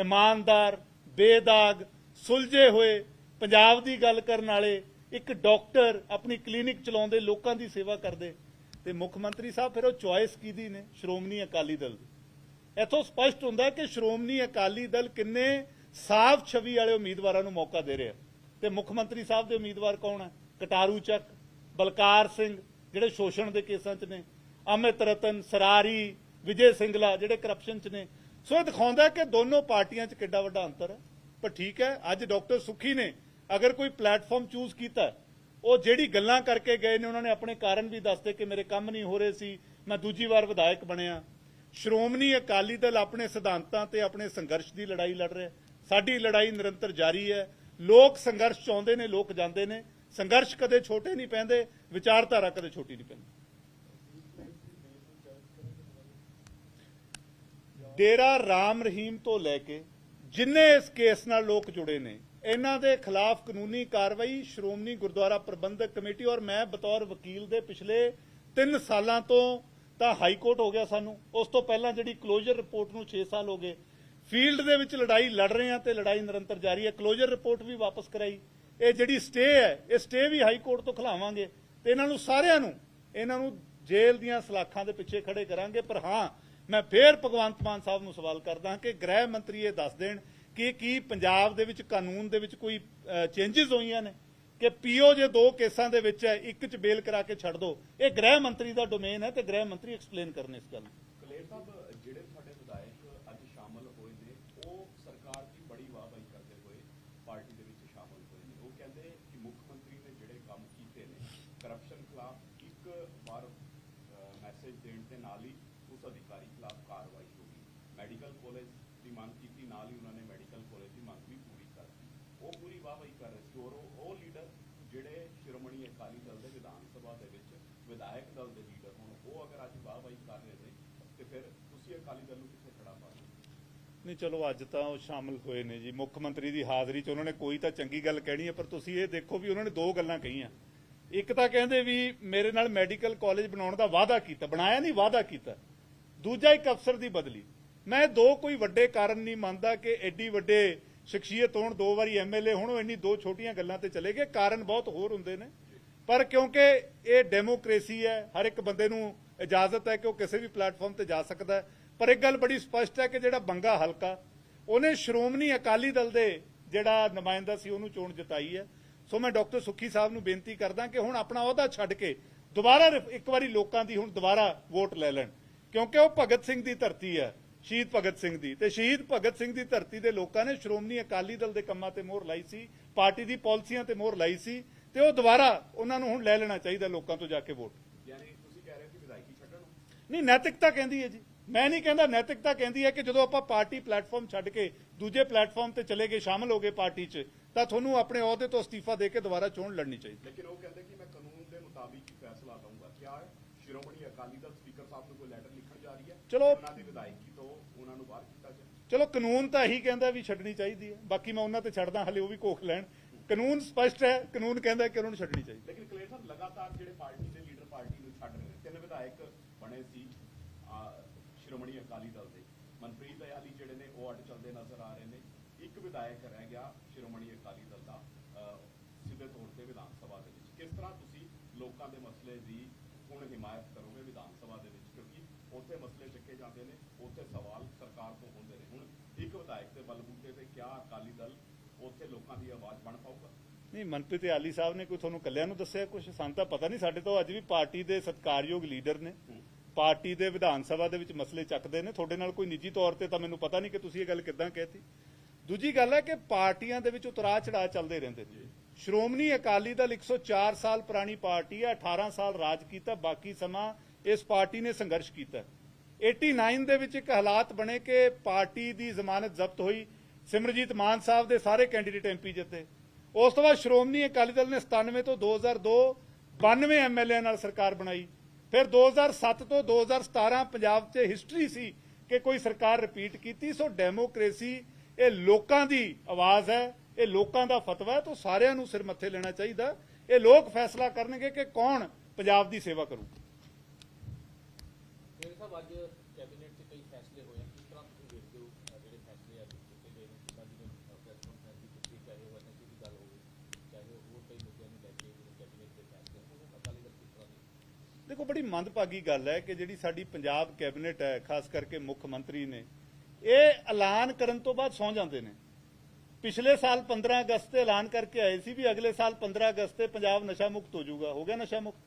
ਇਮਾਨਦਾਰ, ਬੇਦਾਗ, ਸੁਲਝੇ ਹੋਏ, ਪੰਜਾਬ ਦੀ ਗੱਲ ਕਰਨ ਵਾਲੇ ਇੱਕ ਡਾਕਟਰ ਆਪਣੀ ਕਲੀਨਿਕ ਚਲਾਉਂਦੇ ਲੋਕਾਂ ਦੀ ਸੇਵਾ ਕਰਦੇ ਤੇ ਮੁੱਖ ਮੰਤਰੀ ਸਾਹਿਬ ਫਿਰ ਉਹ ਚੁਆਇਸ ਕੀਦੀ ਨੇ, ਸ਼੍ਰੋਮਣੀ ਅਕਾਲੀ ਦਲ ਦੀ। ਇੱਥੋਂ ਸਪਸ਼ਟ ਹੁੰਦਾ ਕਿ ਸ਼੍ਰੋਮਣੀ ਅਕਾਲੀ ਦਲ ਕਿੰਨੇ ਸਾਫ਼ ਛਵੀ ਵਾਲੇ ਉਮੀਦਵਾਰਾਂ ਨੂੰ ਮੌਕਾ ਦੇ ਰਿਹਾ। ਤੇ ਮੁੱਖ ਮੰਤਰੀ ਸਾਹਿਬ ਦੇ ਉਮੀਦਵਾਰ ਕੌਣ ਹੈ ਕਟਾਰੂ ਚੱਕ, ਬਲਕਾਰ ਸਿੰਘ, ਜਿਹੜੇ ਸ਼ੋਸ਼ਣ ਦੇ ਕੇਸਾਂ 'ਚ ਨੇ, ਅਮਿਤ ਰਤਨ, ਸਰਾਰੀ, ਵਿਜੇ ਸਿੰਗਲਾ, ਜਿਹੜੇ ਕਰਪਸ਼ਨ 'ਚ ਨੇ। ਸੋ ਇਹ ਦਿਖਾਉਂਦਾ ਕਿ ਦੋਨੋਂ ਪਾਰਟੀਆਂ 'ਚ ਕਿੱਡਾ ਵੱਡਾ ਅੰਤਰ ਹੈ। ਪਰ ਠੀਕ ਹੈ, ਅੱਜ ਡਾਕਟਰ ਸੁਖੀ ਨੇ ਅਗਰ ਕੋਈ ਪਲੇਟਫਾਰਮ ਚੂਜ਼ ਕੀਤਾ ਉਹ ਜਿਹੜੀ ਗੱਲਾਂ ਕਰਕੇ ਗਏ ਨੇ, ਉਹਨਾਂ ਨੇ ਆਪਣੇ ਕਾਰਨ ਵੀ ਦੱਸਦੇ ਕਿ ਮੇਰੇ ਕੰਮ ਨਹੀਂ ਹੋ ਰਹੇ ਸੀ, ਮੈਂ ਦੂਜੀ ਵਾਰ ਵਿਧਾਇਕ ਬਣਿਆ। ਸ਼੍ਰੋਮਣੀ ਅਕਾਲੀ ਦਲ ਆਪਣੇ ਸਿਧਾਂਤਾਂ ਤੇ ਆਪਣੇ ਸੰਘਰਸ਼ ਦੀ ਲੜਾਈ ਲੜ ਰਿਹਾ ਸਾਡੀ ਲੜਾਈ ਨਿਰੰਤਰ ਜਾਰੀ ਹੈ। ਲੋਕ ਸੰਘਰਸ਼ ਚਾਹੁੰਦੇ ਨੇ, ਲੋਕ ਜਾਂਦੇ ਨੇ। ਸੰਘਰਸ਼ ਕਦੇ ਛੋਟੇ ਨਹੀਂ ਪੈਂਦੇ, ਵਿਚਾਰਧਾਰਾ ਕਦੇ ਛੋਟੀ ਨਹੀਂ ਪੈਂਦੀ। ਡੇਰਾ ਰਾਮ ਰਹੀਮ ਤੋਂ ਲੈ ਕੇ ਜਿੰਨੇ ਇਸ ਕੇਸ ਨਾਲ ਲੋਕ ਜੁੜੇ ਨੇ ਇਹਨਾਂ ਦੇ ਖਿਲਾਫ ਕਾਨੂੰਨੀ ਕਾਰਵਾਈ ਸ਼੍ਰੋਮਣੀ ਗੁਰਦੁਆਰਾ ਪ੍ਰਬੰਧਕ ਕਮੇਟੀ ਔਰ ਮੈਂ ਬਤੌਰ ਵਕੀਲ ਦੇ ਪਿਛਲੇ 3 ਸਾਲਾਂ ਤੋਂ ਤਾਂ ਹਾਈ ਕੋਰਟ ਹੋ ਗਿਆ ਸਾਨੂੰ। ਉਸ ਤੋਂ ਪਹਿਲਾਂ ਜਿਹੜੀ ਕਲੋਜ਼ਰ ਰਿਪੋਰਟ ਨੂੰ 6 ਸਾਲ ਹੋ ਗਏ। ਫੀਲਡ ਦੇ ਵਿੱਚ ਲੜਾਈ ਲੜ ਰਹੇ ਹਾਂ ਤੇ ਲੜਾਈ ਨਿਰੰਤਰ ਜਾਰੀ ਹੈ। ਕਲੋਜ਼ਰ ਰਿਪੋਰਟ ਵੀ ਵਾਪਸ ਕਰਾਈ। ਇਹ ਜਿਹੜੀ ਸਟੇ ਹੈ, ਇਹ ਸਟੇ ਵੀ ਹਾਈ ਕੋਰਟ ਤੋਂ ਖਿਲਾਵਾਂਗੇ ਤੇ ਇਹਨਾਂ ਨੂੰ ਸਾਰਿਆਂ ਨੂੰ, ਇਹਨਾਂ ਨੂੰ ਜੇਲ੍ਹ ਦੀਆਂ ਸਲਾਖਾਂ ਦੇ ਪਿੱਛੇ ਖੜੇ ਕਰਾਂਗੇ। ਪਰ ਹਾਂ, ਮੈਂ ਫੇਰ ਭਗਵੰਤ ਮਾਨ ਸਾਹਿਬ ਨੂੰ ਸਵਾਲ ਕਰਦਾ ਕਿ ਗ੍ਰਹਿ ਮੰਤਰੀ ਇਹ ਦੱਸ ਦੇਣ ਕਿ ਕੀ ਪੰਜਾਬ ਦੇ ਵਿੱਚ ਕਾਨੂੰਨ ਦੇ ਵਿੱਚ ਕੋਈ ਚੇਂਜਸ ਹੋਈਆਂ ਨੇ? ਕਿ ਪੀਓ ਜੇ ਦੋ ਕੇਸਾਂ ਦੇ ਵਿੱਚ ਹੈ, ਇੱਕ ਚ ਬੇਲ ਕਰਾ ਕੇ ਛੱਡ ਦੋ। ਇਹ ਗ੍ਰਹਿ ਮੰਤਰੀ ਦਾ ਡੋਮੇਨ ਹੈ ਤੇ ਗ੍ਰਹਿ ਮੰਤਰੀ ਐਕਸਪਲੇਨ ਕਰਨ ਇਸ ਗੱਲ ਨੂੰ। ਕਲੇਰ ਸਾਹਿਬ, ਜਿਹੜੇ ਸਾਡੇ ਵਿਧਾਇਕ ਅੱਜ ਸ਼ਾਮਲ ਹੋਏ ਨੇ, ਉਹ ਸਰਕਾਰ ਦੀ ਬੜੀ ਵਾਹਵਾਹੀ ਕਰਦੇ ਹੋਏ ਪਾਰਟੀ ਦੇ ਵਿੱਚ ਸ਼ਾਮਲ ਹੋਏ ਨੇ। ਉਹ ਕਹਿੰਦੇ ਕਿ ਮੁੱਖ ਮੰਤਰੀ ਨੇ ਜਿਹੜੇ ਕੰਮ ਕੀਤੇ ਨੇ ਕਰਪਸ਼ਨ ਖਿਲਾਫ ਇੱਕ ਵਾਰ ਮੈਸੇਜ ਦੇਣ ਦੇ ਨਾਲ ਹੀ ਉਸ ਅਧਿਕਾਰੀ ਖਿਲਾਫ ਕਾਰਵਾਈ ਹੋ ਗਈ। ਮੈਡੀਕਲ ਕਾਲਜ ਦੀ ਮੰਗ ਕੀਤੀ, ਨਾਲ ਹੀ ਉਹਨਾਂ ਨੇ ਮੈਡੀਕਲ ਕਾਲਜ ਦੀ ਮੰਗ ਵੀ ਪੂਰੀ ਕਰ ਉਹ ਪੂਰੀ ਵਾਹਵਾਹੀ ਕਰ ਰਹੇ ਸੀ ਔਰ ਉਹ ਲੀਡਰ ਜਿਹੜੇ ਸ਼੍ਰੋਮਣੀ ਅਕਾਲੀ ਦਲ ਦੇ ਵਿਧਾਨ ਸਭਾ ਦੇ ਵਿੱਚ ਵਿਧਾਇਕ ਦਲ ਦੇ ਲੀਡਰ ਹੋਣ, ਉਹ ਅਗਰ ਅੱਜ ਵਾਹਵਾਹੀ ਕਰ ਰਹੇ ਨੇ, ਤੇ ਫਿਰ ਤੁਸੀਂ ਅਕਾਲੀ ਦਲ ਨੂੰ ਕਿੱਥੇ ਖੜਾ ਪਾ ਨਹੀਂ, ਚਲੋ ਅੱਜ ਤਾਂ ਉਹ ਸ਼ਾਮਲ ਹੋਏ ਨੇ ਜੀ। ਮੁੱਖ ਮੰਤਰੀ ਦੀ ਹਾਜ਼ਰੀ 'ਚ ਉਹਨਾਂ ਨੇ ਕੋਈ ਤਾਂ ਚੰਗੀ ਗੱਲ ਕਹਿਣੀ ਹੈ, ਪਰ ਤੁਸੀਂ ਇਹ ਦੇਖੋ ਵੀ ਉਹਨਾਂ ਨੇ ਦੋ ਗੱਲਾਂ ਕਹੀਆਂ। ਇੱਕ ਤਾਂ ਕਹਿੰਦੇ ਵੀ ਮੇਰੇ ਨਾਲ ਮੈਡੀਕਲ ਕਾਲਜ ਬਣਾਉਣ ਦਾ ਵਾਅਦਾ ਕੀਤਾ, ਬਣਾਇਆ ਨਹੀਂ, ਵਾਅਦਾ ਕੀਤਾ। ਦੂਜਾ ਇੱਕ ਅਫਸਰ ਦੀ ਬਦਲੀ। ਮੈਂ ਦੋ ਕੋਈ ਵੱਡੇ ਕਾਰਨ ਨਹੀਂ ਮੰਨਦਾ ਕਿ ਐਡੀ ਵੱਡੇ ਸ਼ਖਸੀਅਤ ਹੋਣ, ਦੋ ਵਾਰੀ ਐਮਐਲਏ ਹੋਣ, ਉਹ ਇੰਨੀ ਦੋ ਛੋਟੀਆਂ ਗੱਲਾਂ ਤੇ ਚਲੇ ਗਏ। ਕਾਰਨ ਬਹੁਤ ਹੋਰ ਹੁੰਦੇ ਨੇ। ਪਰ ਕਿਉਂਕਿ ਇਹ ਡੈਮੋਕ੍ਰੇਸੀ ਹੈ, ਹਰ ਇੱਕ ਬੰਦੇ ਨੂੰ ਇਜਾਜ਼ਤ ਹੈ ਕਿ ਉਹ ਕਿਸੇ ਵੀ ਪਲੇਟਫਾਰਮ ਤੇ ਜਾ ਸਕਦਾ ਹੈ। ਪਰ ਇੱਕ ਗੱਲ ਬੜੀ ਸਪਸ਼ਟ ਹੈ ਕਿ ਜਿਹੜਾ ਬੰਗਾ ਹਲਕਾ, ਉਹਨੇ ਸ਼੍ਰੋਮਣੀ ਅਕਾਲੀ ਦਲ ਦੇ ਜਿਹੜਾ ਨੁਮਾਇੰਦਾ ਸੀ, ਉਹਨੂੰ ਚੋਣ ਜਿਤਾਈ ਹੈ। ਸੋ ਮੈਂ ਡਾਕਟਰ ਸੁੱਖੀ ਸਾਹਿਬ ਨੂੰ ਬੇਨਤੀ ਕਰਦਾ ਕਿ ਹੁਣ ਆਪਣਾ ਅਹੁਦਾ ਛੱਡ ਕੇ ਦੁਬਾਰਾ ਇੱਕ ਵਾਰੀ ਲੋਕਾਂ ਦੀ ਹੁਣ ਦੁਬਾਰਾ ਵੋਟ ਲੈ ਲੈਣ। ਕਿਉਂਕਿ ਉਹ ਭਗਤ ਸਿੰਘ ਦੀ ਧਰਤੀ ਹੈ। ਸ਼ਹੀਦ ਭਗਤ ਸਿੰਘ ਦੀ। ਤੇ ਸ਼ਹੀਦ ਭਗਤ ਸਿੰਘ ਦੀ ਧਰਤੀ ਦੇ ਲੋਕਾਂ ਨੇ ਸ਼੍ਰੋਮਣੀ ਅਕਾਲੀ ਦਲ ਦੇ ਕੰਮਾਂ ਤੇ ਮੋਹਰ ਲਾਈ ਸੀ ਪਾਰਟੀ ਦੀ ਪਾਲਿਸੀਆਂ ਤੇ ਮੋਹਰ ਲਾਈ ਸੀ ਤੇ ਉਹ ਦੁਬਾਰਾ ਉਹਨਾਂ ਨੂੰ ਹੁਣ ਲੈ ਲੈਣਾ ਚਾਹੀਦਾ ਲੋਕਾਂ ਤੋਂ ਜਾ ਕੇ ਵੋਟ। ਯਾਨੀ ਤੁਸੀਂ ਕਹਿ ਰਹੇ ਕਿ ਵਿਧਾਇਕੀ ਛੱਡਣ ਨੂੰ? ਨਹੀਂ ਨੈਤਿਕਤਾ ਕਹਿੰਦੀ ਹੈ ਜੀ। ਮੈਂ ਨਹੀਂ ਕਹਿੰਦਾ ਨੈਤਿਕਤਾ ਕਹਿੰਦੀ ਹੈ ਕਿ ਜਦੋਂ ਆਪਾਂ ਪਾਰਟੀ ਪਲੇਟਫਾਰਮ ਛੱਡ ਕੇ ਦੂਜੇ ਪਲੇਟਫਾਰਮ ਤੇ ਚਲੇ ਗਏ ਸ਼ਾਮਲ ਹੋ ਗਏ ਪਾਰਟੀ 'ਚ ਤਾਂ ਤੁਹਾਨੂੰ ਆਪਣੇ ਅਹੁਦੇ ਤੋਂ ਅਸਤੀਫਾ ਦੇ ਕੇ ਦੁਬਾਰਾ ਚੋਣ ਲੜਨੀ ਚਾਹੀਦੀ। ਲੇਕਿਨ ਉਹ ਕਹਿੰਦੇ ਕਿ ਮੈਂ ਕਾਨੂੰਨ ਦੇ ਮੁਤਾਬਿਕ ਹੀ ਫੈਸਲਾ ਲਵਾਂਗਾ ਕਿਆ ਸ਼੍ਰੋਮਣੀ ਅਕਾਲੀ ਦਲ ਸਪੀਕਰ ਸਾਹਿਬ ਨੂੰ ਕੋਈ ਲੈਟਰ ਲਿਖਣ ਜਾ ਰਹੀ ਹੈ? ਚਲੋ। ਉਹਨਾਂ ਦੀ ਵਿਧਾਇਕੀ ਤੋਂ ਉਹਨਾਂ ਨੂੰ ਬਾਹਰ ਕੀਤਾ ਜਾਏ ਚਲੋ ਕਾਨੂੰਨ ਤਾਂ ਇਹੀ ਕਹਿੰਦਾ ਵੀ ਛੱਡਣੀ ਚਾਹੀਦੀ ਹੈ। ਬਾਕੀ ਮੈਂ ਉਹਨਾਂ ਤੇ ਛੱਡਦਾ ਹਲੇ ਉਹ ਵੀ ਕੋਖ ਲੈਣ। ਕਾਨੂੰਨ ਸਪਸ਼ਟ ਹੈ ਕਾਨੂੰਨ ਕਹਿੰਦਾ ਕਿ ਉਹਨਾਂ ਨੂੰ ਛੱਡਣੀ ਚਾਹੀਦੀ। ਲੇਕਿਨ ਕਲੇਰ ਸਾਹਿਬ ਲਗਾਤਾਰ ਜਿਹੜੇ ਪਾਰਟੀ ਦੇ ਲੀਡਰ ਪਾਰਟੀ ਨੂੰ ਛੱਡ ਰਹੇ ਤਿੰਨ ਵਿਧਾਇਕ ਬਣੇ ਸੀ ਸ਼੍ਰੋਮਣੀ ਅਕਾਲੀ ਦਲ ਦੇ। ਮਨਪ੍ਰੀਤ ਅਯਾਲੀ ਜਿਹੜੇ ਨੇ ਉਹ ਅੱਡ ਚੱਲਦੇ ਨਜ਼ਰ ਆ ਰਹੇ ਨੇ। ਇੱਕ ਵਿਧਾਇਕ ਰਹਿ ਗਿਆ ਸ਼੍ਰੋਮਣੀ ਅਕਾਲੀ ਦਲ ਦਾ ਅਹ, ਸਿੱਧੇ ਤੌਰ ਤੇ ਵਿਧਾਨ ਸਭਾ ਦੇ ਵਿੱਚ। ਕਿਸ ਤਰ੍ਹਾਂ ਤੁਸੀਂ ਲੋਕਾਂ ਦੇ ਮਸਲੇ ਦੀ ਹੁਣ ਹਿਮਾਇਤ ਕਰੋਗੇ ਵਿਧਾਨ ਸਭਾ ਦੇ ਵਿੱਚ? ਕਿਉਂਕਿ ਉੱਥੇ ਮਸਲੇ ਚੱਕੇ ਜਾਂਦੇ ਨੇ ਉੱਥੇ ਸਵਾਲ ਸਰਕਾਰ ਤੋਂ ਹੁੰਦੇ ਨੇ ਹੁਣ ਇੱਕ ਵਿਧਾਇਕ ਦੇ ਬਲਬੂਤੇ ਤੇ ਕਿਆ ਅਕਾਲੀ ਦਲ ਉੱਥੇ ਲੋਕਾਂ ਦੀ ਆਵਾਜ਼ ਬਣ ਪਾਊਗਾ? ਨਹੀਂ ਮਨਪ੍ਰੀਤ ਆਲੀ ਸਾਹਿਬ ਨੇ ਕੋਈ ਤੁਹਾਨੂੰ ਕੱਲਿਆਂ ਨੂੰ ਦੱਸਿਆ ਕੁਝ ਸਾਨੂੰ ਤਾਂ ਪਤਾ ਨਹੀਂ ਸਾਡੇ ਤੋਂ ਅੱਜ ਵੀ ਪਾਰਟੀ ਦੇ ਸਤਿਕਾਰਯੋਗ ਲੀਡਰ ਨੇ। ਪਾਰਟੀ ਦੇ ਵਿਧਾਨ ਸਭਾ ਦੇ ਵਿੱਚ ਮਸਲੇ ਚੱਕਦੇ ਨੇ। ਤੁਹਾਡੇ ਨਾਲ ਕੋਈ ਨਿੱਜੀ ਤੌਰ ਤੇ ਤਾਂ ਮੈਨੂੰ ਪਤਾ ਨਹੀਂ ਕਿ ਤੁਸੀਂ ਇਹ ਗੱਲ ਕਿੱਦਾਂ ਕਹਿਤੀ। ਦੂਜੀ ਗੱਲ ਹੈ ਕਿ ਪਾਰਟੀਆਂ ਦੇ ਵਿੱਚ ਉਤਰਾਅ ਚੜਾਅ ਚੱਲਦੇ ਰਹਿੰਦੇ ਨੇ। ਸ਼੍ਰੋਮਣੀ ਅਕਾਲੀ ਦਲ 104 ਸਾਲ ਪੁਰਾਣੀ ਪਾਰਟੀ ਹੈ 18 ਸਾਲ ਰਾਜ ਕੀਤਾ ਬਾਕੀ ਸਮਾਂ ਇਸ ਪਾਰਟੀ ਨੇ ਸੰਘਰਸ਼ ਕੀਤਾ। 89 ਦੇ ਵਿੱਚ ਇੱਕ ਹਾਲਾਤ ਬਣੇ ਕਿ ਪਾਰਟੀ ਦੀ ਜ਼ਮਾਨਤ ਜ਼ਬਤ ਹੋਈ। ਸਿਮਰਜੀਤ ਮਾਨ ਸਾਹਿਬ ਦੇ ਸਾਰੇ ਕੈਂਡੀਡੇਟ ਐਮਪੀ ਜਿੱਤੇ ਉਸ ਤੋਂ ਬਾਅਦ ਸ਼੍ਰੋਮਣੀ ਅਕਾਲੀ ਦਲ ਨੇ 97 ਤੋਂ 2002 92 ਐਮਐਲਏ ਨਾਲ ਸਰਕਾਰ ਬਣਾਈ। ਫਿਰ 2007 ਤੋਂ 2017 ਪੰਜਾਬ 'ਚ ਹਿਸਟਰੀ ਸੀ ਕਿ ਕੋਈ ਸਰਕਾਰ ਰਿਪੀਟ ਕੀਤੀ। ਸੋ ਡੈਮੋਕ੍ਰੇਸੀ ਇਹ ਲੋਕਾਂ ਦੀ ਆਵਾਜ਼ ਹੈ, ਇਹ ਲੋਕਾਂ ਦਾ ਫਤਵਾ ਹੈ, ਤਾਂ ਸਾਰਿਆਂ ਨੂੰ ਸਿਰ ਮੱਥੇ ਲੈਣਾ ਚਾਹੀਦਾ। ਇਹ ਲੋਕ ਫੈਸਲਾ ਕਰਨਗੇ ਕਿ ਕੌਣ ਪੰਜਾਬ ਦੀ ਸੇਵਾ ਕਰੂ ਮੇਰੇ ਸਾਹਿਬ ਅੱਜ ਕੈਬਨਿਟ 'ਚ ਕਈ ਫੈਸਲੇ ਹੋਏ ਆ ਕਿਸ ਤਰ੍ਹਾਂ ਤੁਸੀਂ ਦੇਖਦੇ ਹੋ ਅਹ ਜਿਹੜੇ ਫੈਸਲੇ ਅੱਜ ਕੀਤੇ ਗਏ ਨੇ ਜਿੱਦਾਂ ਜਿਵੇਂ ਪ੍ਰੈਸ ਕਾਨਫਰੰਸ ਦੀ ਕੀਤੀ ਚਾਹੇ ਉਹ ਐਨਐਸਸੀ ਦੀ ਗੱਲ ਹੋਵੇ ਚਾਹੇ ਹੋਰ ਕਈ ਮੁੱਦਿਆਂ ਨੂੰ ਲੈ ਕੇ ਜਿਹੜੇ ਕੈਬਨਿਟ ਦੇ ਫੈਸਲੇ ਹੋਣ ਉਹ ਅਕਾਲੀ ਦਲ ਕਿਸ ਤਰ੍ਹਾਂ ਦੇ ਦੇਖੋ, ਬੜੀ ਮੰਦਭਾਗੀ ਗੱਲ ਹੈ ਕਿ ਜਿਹੜੀ ਸਾਡੀ ਪੰਜਾਬ ਕੈਬਨਿਟ ਹੈ, ਖਾਸ ਕਰਕੇ ਮੁੱਖ ਮੰਤਰੀ ਨੇ, ਇਹ ਐਲਾਨ ਕਰਨ ਤੋਂ ਬਾਅਦ ਸੌ ਜਾਂਦੇ ਨੇ। ਪਿਛਲੇ ਸਾਲ 15 ਅਗਸਤ ਤੇ ਐਲਾਨ ਕਰਕੇ ਆਏ ਸੀ ਵੀ ਅਗਲੇ ਸਾਲ 15 ਅਗਸਤ ਤੇ ਪੰਜਾਬ ਨਸ਼ਾ ਮੁਕਤ ਹੋ ਜਾਊਗਾ। ਹੋ ਗਿਆ ਨਸ਼ਾ ਮੁਕਤ?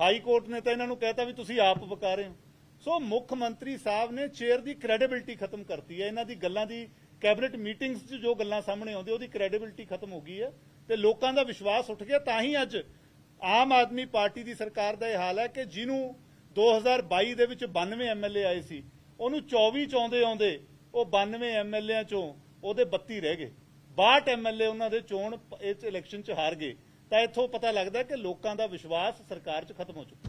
ਹਾਈ ਕੋਰਟ ਨੇ ਤਾਂ ਇਹਨਾਂ ਨੂੰ ਕਹਿਤਾ ਵੀ ਤੁਸੀਂ ਆਪ ਵਕਾ ਰਹੇ ਹੋ। ਸੋ ਮੁੱਖ ਮੰਤਰੀ ਸਾਹਿਬ ਨੇ ਚੇਅਰ ਦੀ ਕ੍ਰੈਡੀਬਿਲਟੀ ਖਤਮ ਕਰਤੀ ਹੈ। ਇਹਨਾਂ ਦੀ ਗੱਲਾਂ ਦੀ ਕੈਬਨਿਟ ਮੀਟਿੰਗਸ 'ਚ ਜੋ ਗੱਲਾਂ ਸਾਹਮਣੇ ਆਉਂਦੀ ਉਹਦੀ ਕ੍ਰੈਡੀਬਿਲਟੀ ਖਤਮ ਹੋ ਗਈ ਹੈ ਤੇ ਲੋਕਾਂ ਦਾ ਵਿਸ਼ਵਾਸ ਉੱਠ ਗਿਆ। ਤਾਂ ਹੀ ਅੱਜ ਆਮ ਆਦਮੀ ਪਾਰਟੀ ਦੀ ਸਰਕਾਰ ਦਾ ਇਹ ਹਾਲ ਹੈ ਕਿ ਜਿਹਨੂੰ 2022 ਦੇ ਵਿੱਚ 92 ਐਮਐਲਏ ਆਏ ਸੀ, ਉਹਨੂੰ 24 ਚ ਆਉਂਦੇ ਆਉਂਦੇ ਉਹ 92 ਐਮਐਲਏਆਂ ਚੋਂ ਉਹਦੇ 32 ਰਹਿ ਗਏ। 62 ਐਮਐਲਏ ਉਹਨਾਂ ਦੇ ਚੋਣ, ਇਸ ਇਲੈਕਸ਼ਨ ਚ ਹਾਰ ਗਏ। ਤਾਂ ਇੱਥੋਂ ਪਤਾ ਲੱਗਦਾ ਕਿ ਲੋਕਾਂ ਦਾ ਵਿਸ਼ਵਾਸ ਸਰਕਾਰ 'ਚ ਖਤਮ ਹੋ ਚੁੱਕਾ।